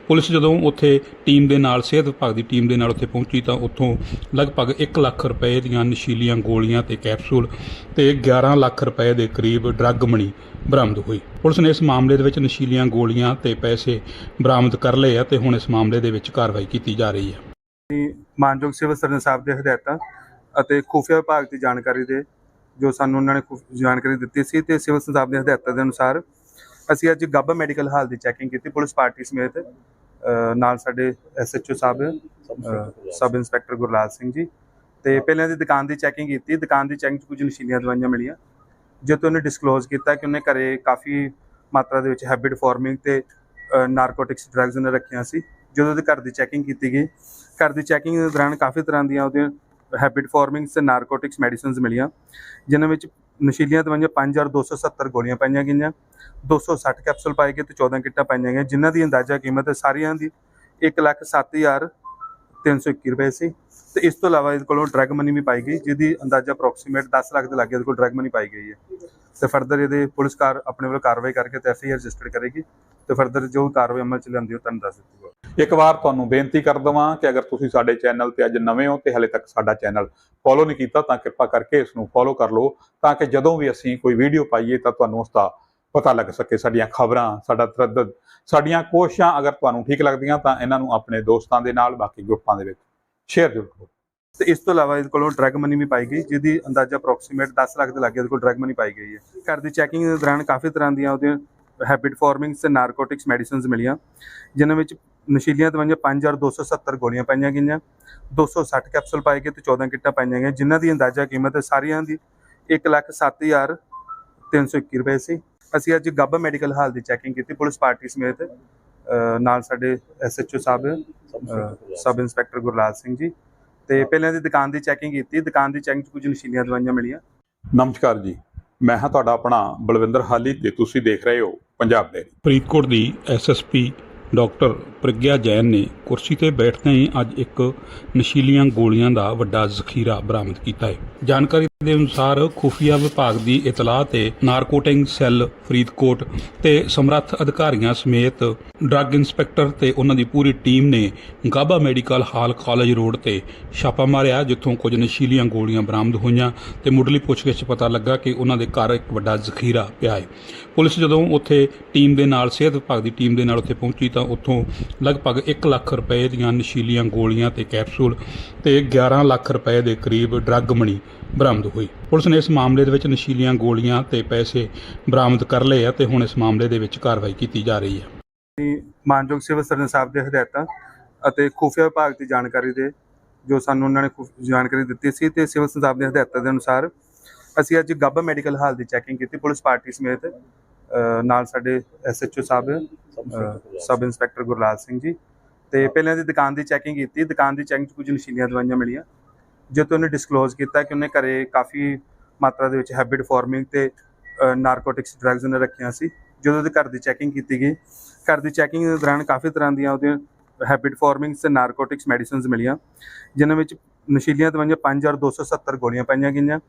ਪੁਲਿਸ ਜਦੋਂ ਉੱਥੇ ਟੀਮ ਦੇ ਨਾਲ, ਸਿਹਤ ਵਿਭਾਗ ਦੀ ਟੀਮ ਦੇ ਨਾਲ ਉੱਥੇ ਪਹੁੰਚੀ ਤਾਂ ਉੱਥੋਂ ਲਗਭਗ 1 ਲੱਖ ਰੁਪਏ ਦੀਆਂ ਨਸ਼ੀਲੀਆਂ ਗੋਲੀਆਂ ਤੇ ਕੈਪਸੂਲ ਤੇ 11 ਲੱਖ ਰੁਪਏ ਦੇ ਕਰੀਬ ਡਰੱਗ ਮਣੀ ਬਰਾਮਦ ਹੋਈ। ਪੁਲਿਸ ਨੇ ਇਸ ਮਾਮਲੇ ਦੇ ਵਿੱਚ ਨਸ਼ੀਲੀਆਂ ਗੋਲੀਆਂ ਤੇ ਪੈਸੇ ਬਰਾਮਦ ਕਰ ਲਏ ਆ ਤੇ ਹੁਣ ਇਸ ਮਾਮਲੇ ਦੇ ਵਿੱਚ ਕਾਰਵਾਈ ਕੀਤੀ ਜਾ ਰਹੀ ਹੈ। ਮਾਨਯੋਗ ਸਿਵਲ ਸਰਜਨ ਸਾਹਿਬ ਦੇ ਹਦਾਇਤਾਂ ਅਤੇ ਖੁਫੀਆ ਵਿਭਾਗ ਦੀ ਜਾਣਕਾਰੀ ਦੇ ਜੋ ਸਾਨੂੰ ਉਹਨਾਂ ਨੇ ਜਾਣਕਾਰੀ ਦਿੱਤੀ ਸੀ ਤੇ ਸਿਵਲ ਸਰਜਨ ਸਾਹਿਬ ਦੇ ਹਦਾਇਤਾਂ ਦੇ ਅਨੁਸਾਰ ਅਸੀਂ ਅੱਜ ਗੱਬਾ ਮੈਡੀਕਲ ਹਾਲ ਦੀ ਚੈਕਿੰਗ ਕੀਤੀ। ਪੁਲਿਸ ਪਾਰਟੀ ਸਮੇਤ ਨਾਲ ਸਾਡੇ ਐਸਐਚਓ ਸਾਹਿਬ ਸਬ ਇੰਸਪੈਕਟਰ ਗੁਰਲਾਲ ਸਿੰਘ ਜੀ। ਤੇ ਪਹਿਲਾਂ ਦੀ ਦੁਕਾਨ ਦੀ ਚੈਕਿੰਗ ਕੀਤੀ। ਦੁਕਾਨ ਦੀ ਚੈਕਿੰਗ 'ਚ ਕੁਝ ਨਸ਼ੀਲੀਆਂ ਦਵਾਈਆਂ ਮਿਲੀਆਂ। ਜਦੋਂ ਉਹਨੇ ਡਿਸਕਲੋਜ਼ ਕੀਤਾ ਕਿ ਉਹਨੇ ਘਰੇ ਕਾਫੀ ਮਾਤਰਾ ਦੇ ਵਿੱਚ ਹੈਬਿਟ ਫਾਰਮਿੰਗ ਤੇ ਨਾਰਕੋਟਿਕਸ ਡਰੱਗਸ ਉਹਨੇ ਰੱਖੀਆਂ ਸੀ। ਜਦੋਂ ਉਹਦੇ ਘਰ ਦੀ ਚੈਕਿੰਗ ਕੀਤੀ ਗਈ, ਘਰ ਦੀ ਚੈਕਿੰਗ ਦੇ ਦੌਰਾਨ ਕਾਫੀ ਤਰ੍ਹਾਂ ਦੀਆਂ ਉਹਦੀਆਂ ਹੈਬਿਟ ਫਾਰਮਿੰਗਸ ਤੇ ਨਾਰਕੋਟਿਕਸ ਮੈਡੀਸਿਨਸ ਮਿਲੀਆਂ, ਜਿਨ੍ਹਾਂ ਵਿੱਚ ਨਸ਼ੀਲੀਆਂ ਦਵਾਈਆਂ 5270 ਗੋਲੀਆਂ ਪਾਈਆਂ ਗਈਆਂ 260 ਕੈਪਸੂਲ ਪਾਏ ਗਏ ਤੇ 14 ਕਿੱਟਾਂ ਪਾਈਆਂ ਗਈਆਂ, ਜਿਨ੍ਹਾਂ ਦੀ ਅੰਦਾਜ਼ਾ ਕੀਮਤ ਸਾਰੀਆਂ ਦੀ 107321 ਰੁਪਏ ਸੀ। ਤੇ ਇਸ ਤੋਂ ਇਲਾਵਾ ਇਹਦੇ ਕੋਲੋਂ ਡਰੱਗ ਮਨੀ ਵੀ ਪਾਈ ਗਈ, ਜਿਹਦੀ ਅੰਦਾਜ਼ਾ ਅਪਰੋਕਸੀਮੇਟ 10 ਲੱਖ ਦੇ ਲਾਗੇ ਇਹਦੇ ਕੋਲ ਡਰੱਗ ਮਨੀ ਪਾਈ ਗਈ ਹੈ। ਤੇ ਫਰਦਰ ਇਹਦੇ ਪੁਲਿਸ ਕਾਰ, ਆਪਣੇ ਵੱਲੋਂ ਕਾਰਵਾਈ ਕਰਕੇ ਤੇ ਐਫਆਈਆਰ ਰਜਿਸਟਰ ਕਰੇਗੀ ਤੇ ਫਰਦਰ ਜੋ ਕਾਰਵਾਈ ਅਮਲ ਚ ਲਿਆਂਦੀ ਉਹ ਤੁਹਾਨੂੰ ਦੱਸ ਦਿੱਤੀ ਇੱਕ ਵਾਰ ਤੁਹਾਨੂੰ ਬੇਨਤੀ ਕਰ ਦਵਾਂ ਕਿ ਅਗਰ ਤੁਸੀਂ ਸਾਡੇ ਚੈਨਲ ਤੇ ਅੱਜ ਨਵੇਂ ਹੋ ਤੇ ਹਲੇ ਤੱਕ ਸਾਡਾ ਚੈਨਲ ਫੋਲੋ ਨਹੀਂ ਕੀਤਾ ਤਾਂ ਕਿਰਪਾ ਕਰਕੇ ਇਸ ਨੂੰ ਫੋਲੋ ਕਰ ਲਓ ਤਾਂ ਕਿ ਜਦੋਂ ਵੀ ਅਸੀਂ ਕੋਈ ਵੀਡੀਓ ਪਾਈਏ ਤਾਂ ਤੁਹਾਨੂੰ ਉਸ ਦਾ ਪਤਾ ਲੱਗ ਸਕੇ, ਸਾਡੀਆਂ ਖਬਰਾਂ, ਸਾਡਾ ਤਰੱਦਦ ਸਾਡੀਆਂ ਕੋਸ਼ਿਸ਼ਾਂ ਅਗਰ ਤੁਹਾਨੂੰ ਠੀਕ ਲੱਗਦੀਆਂ ਤਾਂ ਇਹਨਾਂ ਨੂੰ ਆਪਣੇ ਦੋਸਤਾਂ ਦੇ ਨਾਲ, ਬਾਕੀ ਗਰੁੱਪਾਂ ਦੇ ਵਿੱਚ ਸ਼ੇਅਰ ਜ਼ਰੂਰ ਕਰੋ। ਤੇ ਇਸ ਤੋਂ ਇਲਾਵਾ ਇਹਦੇ ਕੋਲੋਂ ਡਰੱਗ ਮਨੀ ਵੀ ਪਾਈ ਗਈ, ਜਿਹਦੀ ਅੰਦਾਜ਼ਾ ਅਪਰੋਕਸੀਮੇਟ 10 ਲੱਖ ਦੇ ਲਾਗੇ ਇਹਦੇ ਕੋਲ ਡਰੱਗ ਮਨੀ ਪਾਈ ਗਈ ਹੈ। ਘਰ ਦੀ ਚੈਕਿੰਗ ਦੇ ਦੌਰਾਨ ਕਾਫੀ ਤਰ੍ਹਾਂ ਦੀਆਂ ਉਹਦੀਆਂ ਹੈਬਿਟ ਫਾਰਮਿੰਗਸ ਤੇ ਨਾਰਕੋਟਿਕਸ ਮੈਡੀਸਿਨਸ ਮਿਲੀਆਂ, ਜਿਨ੍ਹਾਂ ਵਿੱਚ ਨਸ਼ੀਲੀਆਂ ਦਵਾਈਆਂ 5270 ਗੋਲੀਆਂ ਪਾਈਆਂ ਗਈਆਂ 260 ਕੈਪਸੂਲ ਪਾਏ ਗਏ ਤੇ 14 ਕਿੱਟਾਂ ਪਾਈਆਂ ਗਈਆਂ, ਜਿਨ੍ਹਾਂ ਦੀ ਅੰਦਾਜ਼ਾ ਕੀਮਤ ਸਾਰੀਆਂ ਦੀ 107321 ਰੁਪਏ ਸੀ। ਅਸੀਂ ਅੱਜ ਗੱਬਾ ਮੈਡੀਕਲ ਹਾਲ ਦੀ ਚੈਕਿੰਗ ਕੀਤੀ, ਪੁਲਿਸ ਪਾਰਟੀ ਸਮੇਤ ਨਾਲ ਸਾਡੇ ਐਸਐਚਓ ਸਾਹਿਬ ਸਬ ਇੰਸਪੈਕਟਰ ਗੁਰਲਾਲ ਸਿੰਘ ਜੀ ਤੇ ਪਹਿਲਾਂ ਦੀ ਦੁਕਾਨ ਦੀ ਚੈਕਿੰਗ ਕੀਤੀ ਦੁਕਾਨ ਦੀ ਚੈਕਿੰਗ 'ਚ ਕੁਝ ਨਸ਼ੀਲੀਆਂ ਦਵਾਈਆਂ ਮਿਲੀਆਂ। ਨਮਸਕਾਰ ਜੀ ਮੈਂ ਹਾਂ ਤੁਹਾਡਾ ਆਪਣਾ ਬਲਵਿੰਦਰ ਹਾਲੀ ਤੇ ਤੁਸੀਂ ਦੇਖ ਰਹੇ ਹੋ ਪੰਜਾਬ ਡੇਰੀ ਫਰੀਦਕੋਟ ਦੀ ਐਸਐਸਪੀ ਡਾਕਟਰ ਪ੍ਰਗਿਆ ਜੈਨ ਨੇ ਕੁਰਸੀ ਤੇ ਬੈਠਦੇ ਹੀ ਅੱਜ ਇੱਕ ਨਸ਼ੀਲੀਆਂ ਗੋਲੀਆਂ ਦਾ ਵੱਡਾ ਜ਼ਖੀਰਾ ਬਰਾਮਦ ਕੀਤਾ ਹੈ। ਜਾਣਕਾਰੀ ਦੇ ਅਨੁਸਾਰ ਖੁਫੀਆ ਵਿਭਾਗ ਦੀ ਇਤਲਾਹ ਤੇ ਨਾਰਕੋਟਿੰਗ ਸੈੱਲ ਫਰੀਦਕੋਟ ਤੇ ਸਮਰੱਥ ਅਧਿਕਾਰੀਆਂ ਸਮੇਤ ਡਰੱਗ ਇੰਸਪੈਕਟਰ ਤੇ ਉਹਨਾਂ ਦੀ ਪੂਰੀ ਟੀਮ ਨੇ Gaba medical hall college road ਤੇ ਛਾਪਾ ਮਾਰਿਆ, ਜਿੱਥੋਂ ਕੁਝ ਨਸ਼ੀਲੀਆਂ ਗੋਲੀਆਂ ਬਰਾਮਦ ਹੋਈਆਂ ਤੇ ਮੁੱਢਲੀ ਪੁੱਛਗਿੱਛ ਪਤਾ ਲੱਗਾ ਕਿ ਉਹਨਾਂ ਦੇ ਘਰ ਇੱਕ ਵੱਡਾ ਜ਼ਖੀਰਾ ਪਿਆ ਹੈ। ਪੁਲਿਸ ਜਦੋਂ ਉੱਥੇ ਟੀਮ ਦੇ ਨਾਲ, ਸਿਹਤ ਵਿਭਾਗ ਦੀ ਟੀਮ ਦੇ ਨਾਲ ਉੱਥੇ ਪਹੁੰਚੀ ਤਾਂ ਉੱਥੋਂ ਲਗਭਗ 1 ਲੱਖ ਰੁਪਏ ਦੀਆਂ ਨਸ਼ੀਲੀਆਂ ਗੋਲੀਆਂ ਤੇ ਕੈਪਸੂਲ ਤੇ 11 ਲੱਖ ਰੁਪਏ ਦੇ ਕਰੀਬ ਡਰੱਗ ਮਣੀ ਬਰਾਮਦ ਹੋਈ। ਪੁਲਿਸ ਨੇ ਇਸ ਮਾਮਲੇ ਦੇ ਵਿੱਚ ਨਸ਼ੀਲੀਆਂ ਗੋਲੀਆਂ ਤੇ ਪੈਸੇ ਬਰਾਮਦ ਕਰ ਲਏ ਆ ਤੇ ਹੁਣ ਇਸ ਮਾਮਲੇ ਦੇ ਵਿੱਚ ਕਾਰਵਾਈ ਕੀਤੀ ਜਾ ਰਹੀ ਹੈ। ਅਸੀਂ ਮਾਨਯੋਗ ਸਿਵਲ ਸਰਜਨ ਸਾਹਿਬ ਦੇ ਹਦਾਇਤਾਂ ਅਤੇ ਖੁਫੀਆ ਵਿਭਾਗ ਦੀ ਜਾਣਕਾਰੀ ਦੇ ਜੋ ਸਾਨੂੰ ਉਹਨਾਂ ਨੇ ਖੁਫ- ਜਾਣਕਾਰੀ ਦਿੱਤੀ ਸੀ ਤੇ ਸਿਵਲ ਸਰਜਨ ਸਾਹਿਬ ਦੇ ਹਦਾਇਤਾਂ ਦੇ ਅਨੁਸਾਰ ਅਸੀਂ ਅੱਜ ਗੱਬਾ ਮੈਡੀਕਲ ਹਾਲ ਦੀ ਚੈਕਿੰਗ ਕੀਤੀ। ਪੁਲਿਸ ਪਾਰਟੀ ਸਮੇਤ ਅ, ਨਾਲ ਸਾਡੇ ਐਸਐਚਓ ਸਾਹਿਬ ਅ, ਸਬ ਇੰਸਪੈਕਟਰ ਗੁਰਲਾਲ ਸਿੰਘ ਜੀ। ਤੇ ਪਹਿਲਾਂ ਦੀ ਦੁਕਾਨ ਦੀ ਚੈਕਿੰਗ ਕੀਤੀ। ਦੁਕਾਨ ਦੀ ਚੈਕਿੰਗ 'ਚ ਕੁਝ ਨਸ਼ੀਲੀਆਂ ਦਵਾਈਆਂ ਮਿਲੀਆਂ। ਜਦੋਂ ਉਹਨੇ ਡਿਸਕਲੋਜ਼ ਕੀਤਾ ਕਿ ਉਹਨੇ ਘਰੇ ਕਾਫੀ ਮਾਤਰਾ ਦੇ ਵਿੱਚ ਹੈਬਿਟ ਫਾਰਮਿੰਗ ਤੇ ਨਾਰਕੋਟਿਕਸ ਡਰੱਗਸ ਉਹਨੇ ਰੱਖੀਆਂ ਸੀ, ਜਦੋਂ ਉਹਦੇ ਘਰ ਦੀ ਚੈਕਿੰਗ ਕੀਤੀ ਗਈ। ਘਰ ਦੀ ਚੈਕਿੰਗ ਦੇ ਦੌਰਾਨ ਕਾਫੀ ਤਰ੍ਹਾਂ ਦੀਆਂ ਉਹਦੀਆਂ ਹੈਬਿਟ ਫਾਰਮਿੰਗਸ ਤੇ ਨਾਰਕੋਟਿਕਸ ਮੈਡੀਸਿਨਸ ਮਿਲੀਆਂ, ਜਿਨ੍ਹਾਂ ਵਿੱਚ ਨਸ਼ੀਲੀਆਂ ਦਵਾਈਆਂ 5270 ਗੋਲੀਆਂ ਪਾਈਆਂ ਗਈਆਂ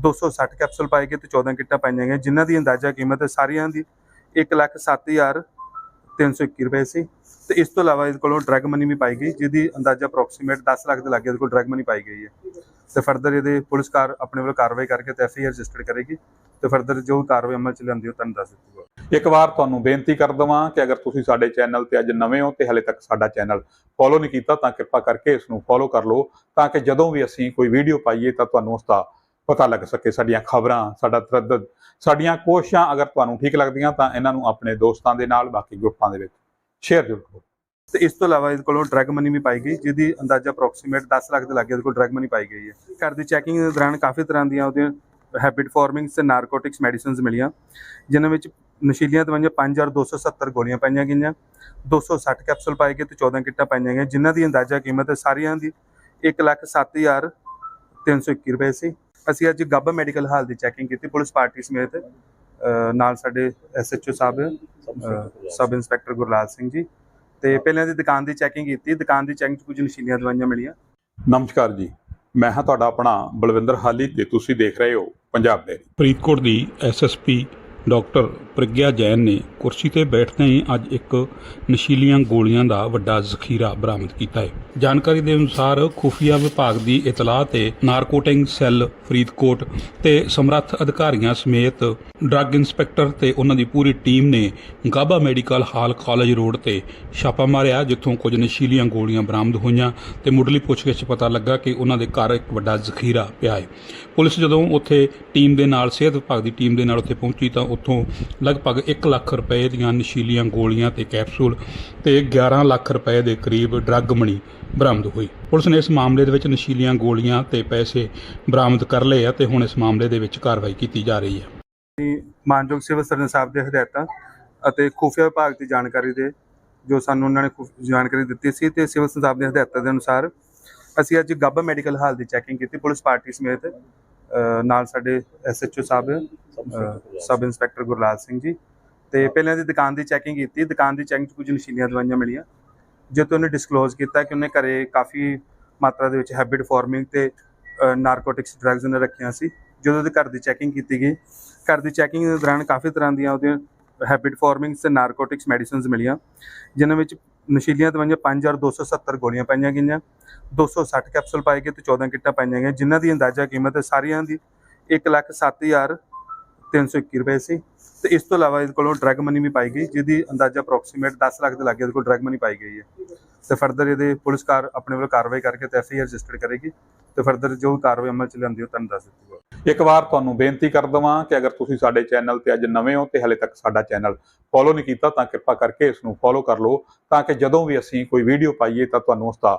260 ਕੈਪਸੂਲ ਪਾਏ ਗਏ ਤੇ 14 ਕਿੱਟਾਂ ਪਾਈਆਂ ਗਈਆਂ, ਜਿਨ੍ਹਾਂ ਦੀ ਅੰਦਾਜ਼ਾ ਕੀਮਤ ਸਾਰੀਆਂ ਦੀ 107321 ਰੁਪਏ ਸੀ। ਤੇ ਇਸ ਤੋਂ ਇਲਾਵਾ ਇਹਦੇ ਕੋਲੋਂ ਡਰੱਗ ਮਨੀ ਵੀ ਪਾਈ ਗਈ, ਜਿਹਦੀ ਅੰਦਾਜ਼ਾ ਅਪਰੋਕਸੀਮੇਟ 10 ਲੱਖ ਦੇ ਲਾਗੇ ਇਹਦੇ ਕੋਲ ਡਰੱਗ ਮਨੀ ਪਾਈ ਗਈ ਹੈ। ਤੇ ਫਰਦਰ ਇਹਦੇ ਪੁਲਿਸ ਕਾਰ, ਆਪਣੇ ਵੱਲੋਂ ਕਾਰਵਾਈ ਕਰਕੇ ਤੇ ਐਫਆਈਆਰ ਰਜਿਸਟਰ ਕਰੇਗੀ। ਤੇ ਫਰਦਰ ਜੋ ਕਾਰਵਾਈ ਅਮਲ ਚ ਲਿਆਂਦੀ ਉਹ ਤੁਹਾਨੂੰ ਦੱਸ ਦਿੱਤੀ ਇੱਕ ਵਾਰ ਤੁਹਾਨੂੰ ਬੇਨਤੀ ਕਰ ਦਵਾਂ ਕਿ ਅਗਰ ਤੁਸੀਂ ਸਾਡੇ ਚੈਨਲ ਤੇ ਅੱਜ ਨਵੇਂ ਹੋ ਤੇ ਹਲੇ ਤੱਕ ਸਾਡਾ ਚੈਨਲ ਫੋਲੋ ਨਹੀਂ ਕੀਤਾ, ਤਾਂ ਕਿਰਪਾ ਕਰਕੇ ਇਸ ਨੂੰ ਫੋਲੋ ਕਰ ਲਓ, ਤਾਂ ਕਿ ਜਦੋਂ ਵੀ ਅਸੀਂ ਕੋਈ ਵੀਡੀਓ ਪਾਈਏ ਤਾਂ ਤੁਹਾਨੂੰ ਉਸ ਦਾ ਪਤਾ ਲੱਗ ਸਕੇ ਸਾਡੀਆਂ ਖਬਰਾਂ, ਸਾਡਾ ਤਰੱਦਦ ਸਾਡੀਆਂ ਕੋਸ਼ਿਸ਼ਾਂ ਅਗਰ ਤੁਹਾਨੂੰ ਠੀਕ ਲੱਗਦੀਆਂ ਤਾਂ ਇਹਨਾਂ ਨੂੰ ਆਪਣੇ ਦੋਸਤਾਂ ਦੇ ਨਾਲ, ਬਾਕੀ ਗਰੁੱਪਾਂ ਦੇ ਵਿੱਚ ਸ਼ੇਅਰ ਜ਼ਰੂਰ ਕਰੋ। ਤੇ ਇਸ ਤੋਂ ਇਲਾਵਾ ਇਹਦੇ ਕੋਲੋਂ ਡਰੱਗ ਮਨੀ ਵੀ ਪਾਈ ਗਈ, ਜਿਹਦੀ ਅੰਦਾਜ਼ਾ ਅਪਰੋਕਸੀਮੇਟ 10 ਲੱਖ ਦੇ ਲਾਗੇ ਇਹਦੇ ਕੋਲ ਡਰੱਗ ਮਨੀ ਪਾਈ ਗਈ ਹੈ। ਘਰ ਦੀ ਚੈਕਿੰਗ ਦੇ ਦੌਰਾਨ ਕਾਫੀ ਤਰ੍ਹਾਂ ਦੀਆਂ ਉਹਦੀਆਂ ਹੈਬਿਟ ਫਾਰਮਿੰਗਸ ਤੇ ਨਾਰਕੋਟਿਕਸ ਮੈਡੀਸਿਨਸ ਮਿਲੀਆਂ, ਜਿਨ੍ਹਾਂ ਵਿੱਚ ਨਸ਼ੀਲੀਆਂ ਦਵਾਈਆਂ 5270 ਗੋਲੀਆਂ ਪਾਈਆਂ ਗਈਆਂ 260 ਕੈਪਸੂਲ ਪਾਏ ਗਏ ਤੇ 14 ਕਿੱਟਾਂ ਪਾਈਆਂ ਗਈਆਂ, ਜਿਨ੍ਹਾਂ ਦੀ ਅੰਦਾਜ਼ਾ ਕੀਮਤ ਸਾਰੀਆਂ ਦੀ 107321 ਰੁਪਏ ਸੀ। ਅਸੀਂ ਅੱਜ ਗੱਬ ਮੈਡੀਕਲ ਹਾਲ ਦੀ ਚੈਕਿੰਗ ਕੀਤੀ, ਪੁਲਿਸ ਪਾਰਟੀ ਸਮੇਤ। ਨਾਲ ਸਾਡੇ ਐਸਐਚਓ ਸਾਹਿਬ ਸਬ ਇੰਸਪੈਕਟਰ ਗੁਰਲਾਲ ਸਿੰਘ ਜੀ। ਤੇ ਪਹਿਲਾਂ ਦੀ ਦੁਕਾਨ ਦੀ ਚੈਕਿੰਗ ਕੀਤੀ। ਦੁਕਾਨ ਦੀ ਚੈਕਿੰਗ 'ਚ ਕੁਝ ਨਸ਼ੀਲੀਆਂ ਦਵਾਈਆਂ ਮਿਲੀਆਂ। ਨਮਸਕਾਰ ਜੀ। ਮੈਂ ਹਾਂ ਤੁਹਾਡਾ ਆਪਣਾ ਬਲਵਿੰਦਰ ਹਾਲੀ ਤੇ ਤੁਸੀਂ ਦੇਖ ਰਹੇ ਹੋ ਪੰਜਾਬ ਡੇਰੀ ਫਰੀਦਕੋਟ ਦੀ ਐਸਐਸਪੀ ਡਾਕਟਰ ਪ੍ਰਗਿਆ ਜੈਨ ਨੇ ਕੁਰਸੀ ਤੇ ਬੈਠਦੇ ਹੀ ਅੱਜ ਇੱਕ ਨਸ਼ੀਲੀਆਂ ਗੋਲੀਆਂ ਦਾ ਵੱਡਾ ਜ਼ਖੀਰਾ ਬਰਾਮਦ ਕੀਤਾ ਹੈ। ਜਾਣਕਾਰੀ ਦੇ ਅਨੁਸਾਰ ਖੁਫੀਆ ਵਿਭਾਗ ਦੀ ਇਤਲਾਹ ਤੇ ਨਾਰਕੋਟਿੰਗ ਸੈੱਲ ਫਰੀਦਕੋਟ ਤੇ ਸਮਰੱਥ ਅਧਿਕਾਰੀਆਂ ਸਮੇਤ ਡਰੱਗ ਇੰਸਪੈਕਟਰ ਤੇ ਉਹਨਾਂ ਦੀ ਪੂਰੀ ਟੀਮ ਨੇ Gaba medical hall college road ਤੇ ਛਾਪਾ ਮਾਰਿਆ, ਜਿੱਥੋਂ ਕੁਝ ਨਸ਼ੀਲੀਆਂ ਗੋਲੀਆਂ ਬਰਾਮਦ ਹੋਈਆਂ ਤੇ ਮੁੱਢਲੀ ਪੁੱਛਗਿੱਛ ਪਤਾ ਲੱਗਾ ਕਿ ਉਹਨਾਂ ਦੇ ਘਰ ਇੱਕ ਵੱਡਾ ਜ਼ਖੀਰਾ ਪਿਆ ਹੈ। ਪੁਲਿਸ ਜਦੋਂ ਉੱਥੇ ਟੀਮ ਦੇ ਨਾਲ, ਸਿਹਤ ਵਿਭਾਗ ਦੀ ਟੀਮ ਦੇ ਨਾਲ ਉੱਥੇ ਪਹੁੰਚੀ ਤਾਂ ਉੱਥੋਂ ਲਗਭਗ 1 ਲੱਖ ਰੁਪਏ ਦੀਆਂ ਨਸ਼ੀਲੀਆਂ ਗੋਲੀਆਂ ਤੇ ਕੈਪਸੂਲ ਤੇ 11 ਲੱਖ ਰੁਪਏ ਦੇ ਕਰੀਬ ਡਰੱਗ ਮਣੀ ਬਰਾਮਦ ਹੋਈ। ਪੁਲਿਸ ਨੇ ਇਸ ਮਾਮਲੇ ਦੇ ਵਿੱਚ ਨਸ਼ੀਲੀਆਂ ਗੋਲੀਆਂ ਤੇ ਪੈਸੇ ਬਰਾਮਦ ਕਰ ਲਏ ਆ ਤੇ ਹੁਣ ਇਸ ਮਾਮਲੇ ਦੇ ਵਿੱਚ ਕਾਰਵਾਈ ਕੀਤੀ ਜਾ ਰਹੀ ਹੈ। ਮਾਨਯੋਗ ਸਿਵਲ ਸਰਜਨ ਸਾਹਿਬ ਦੇ ਹਦਾਇਤਾਂ ਅਤੇ ਖੁਫੀਆ ਵਿਭਾਗ ਦੀ ਜਾਣਕਾਰੀ ਦੇ ਜੋ ਸਾਨੂੰ ਉਹਨਾਂ ਨੇ ਜਾਣਕਾਰੀ ਦਿੱਤੀ ਸੀ ਤੇ ਸਿਵਲ ਸਰਜਨ ਸਾਹਿਬ ਦੇ ਹਦਾਇਤਾਂ ਦੇ ਅਨੁਸਾਰ ਅਸੀਂ ਅੱਜ ਗੱਬ ਮੈਡੀਕਲ ਹਾਲ ਦੀ ਚੈਕਿੰਗ ਕੀਤੀ। ਪੁਲਿਸ ਪਾਰਟੀ ਸਮੇਤ ਨਾਲ ਸਾਡੇ ਐਸਐਚਓ ਸਾਹਿਬ ਸਬ ਇੰਸਪੈਕਟਰ ਗੁਰਲਾਲ ਸਿੰਘ ਜੀ। ਤੇ ਪਹਿਲਾਂ ਦੀ ਦੁਕਾਨ ਦੀ ਚੈਕਿੰਗ ਕੀਤੀ। ਦੁਕਾਨ ਦੀ ਚੈਕਿੰਗ 'ਚ ਕੁਝ ਨਸ਼ੀਲੀਆਂ ਦਵਾਈਆਂ ਮਿਲੀਆਂ। ਜਿੱਥੇ ਉਹਨੇ ਡਿਸਕਲੋਜ਼ ਕੀਤਾ ਕਿ ਉਹਨੇ ਘਰੇ ਕਾਫੀ ਮਾਤਰਾ ਦੇ ਵਿੱਚ ਹੈਬਿਟ ਫਾਰਮਿੰਗ ਤੇ ਨਾਰਕੋਟਿਕਸ ਡਰੱਗਸ ਉਹਨੇ ਰੱਖੀਆਂ ਸੀ। ਜਦੋਂ ਉਹਦੇ ਘਰ ਦੀ ਚੈਕਿੰਗ ਕੀਤੀ ਗਈ ਘਰ ਦੀ ਚੈਕਿੰਗ ਦੇ ਦੌਰਾਨ ਕਾਫੀ ਤਰ੍ਹਾਂ ਦੀਆਂ ਉਹਦੀਆਂ ਹੈਬਿਟ ਫਾਰਮਿੰਗਸ ਤੇ ਨਾਰਕੋਟਿਕਸ ਮੈਡੀਸਿਨਸ ਮਿਲੀਆਂ ਜਿਨ੍ਹਾਂ ਵਿੱਚ ਨਸ਼ੀਲੀਆਂ ਦਵਾਈਆਂ 5270 ਗੋਲੀਆਂ ਪਾਈਆਂ ਗਈਆਂ 260 ਕੈਪਸੂਲ ਪਾਏ ਗਏ ਤੇ 14 ਕਿੱਟਾਂ ਪਾਈਆਂ ਗਈਆਂ ਜਿਨ੍ਹਾਂ ਦੀ ਅੰਦਾਜ਼ਾ ਕੀਮਤ ਸਾਰੀਆਂ ਦੀ 107321 ਰੁਪਏ ਸੀ ਤੇ ਇਸ ਤੋਂ ਇਲਾਵਾ ਇਹਦੇ ਕੋਲੋਂ ਡਰੱਗ ਮਨੀ ਵੀ ਪਾਈ ਗਈ, ਜਿਹਦੀ ਅੰਦਾਜ਼ਾ ਅਪਰੋਕਸੀਮੇਟ 10 ਲੱਖ ਦੇ ਲਾਗੇ ਇਹਦੇ ਕੋਲ ਡਰੱਗ ਮਨੀ ਪਾਈ ਗਈ ਹੈ। ਤੇ ਫਰਦਰ ਇਹਦੇ ਪੁਲਿਸ ਕਾਰ ਆਪਣੇ ਵੱਲੋਂ ਕਾਰਵਾਈ ਕਰਕੇ ਤੇ ਐਫਆਈਆਰ ਰਜਿਸਟਰ ਕਰੇਗੀ ਤੇ ਫਰਦਰ ਜੋ ਕਾਰਵਾਈ ਅਮਲ ਚ ਲਿਆਂਦੀ ਉਹ ਤੁਹਾਨੂੰ ਦੱਸ ਦਿੱਤੀ ਇੱਕ ਵਾਰ ਤੁਹਾਨੂੰ ਬੇਨਤੀ ਕਰ ਦਵਾਂ ਕਿ ਅਗਰ ਤੁਸੀਂ ਸਾਡੇ ਚੈਨਲ ਤੇ ਅੱਜ ਨਵੇਂ ਹੋ ਤੇ ਹਲੇ ਤੱਕ ਸਾਡਾ ਚੈਨਲ ਫੋਲੋ ਨਹੀਂ ਕੀਤਾ ਤਾਂ ਕਿਰਪਾ ਕਰਕੇ ਇਸ ਨੂੰ ਫੋਲੋ ਕਰ ਲਓ ਤਾਂ ਕਿ ਜਦੋਂ ਵੀ ਅਸੀਂ ਕੋਈ ਵੀਡੀਓ ਪਾਈਏ ਤਾਂ ਤੁਹਾਨੂੰ ਉਸ ਦਾ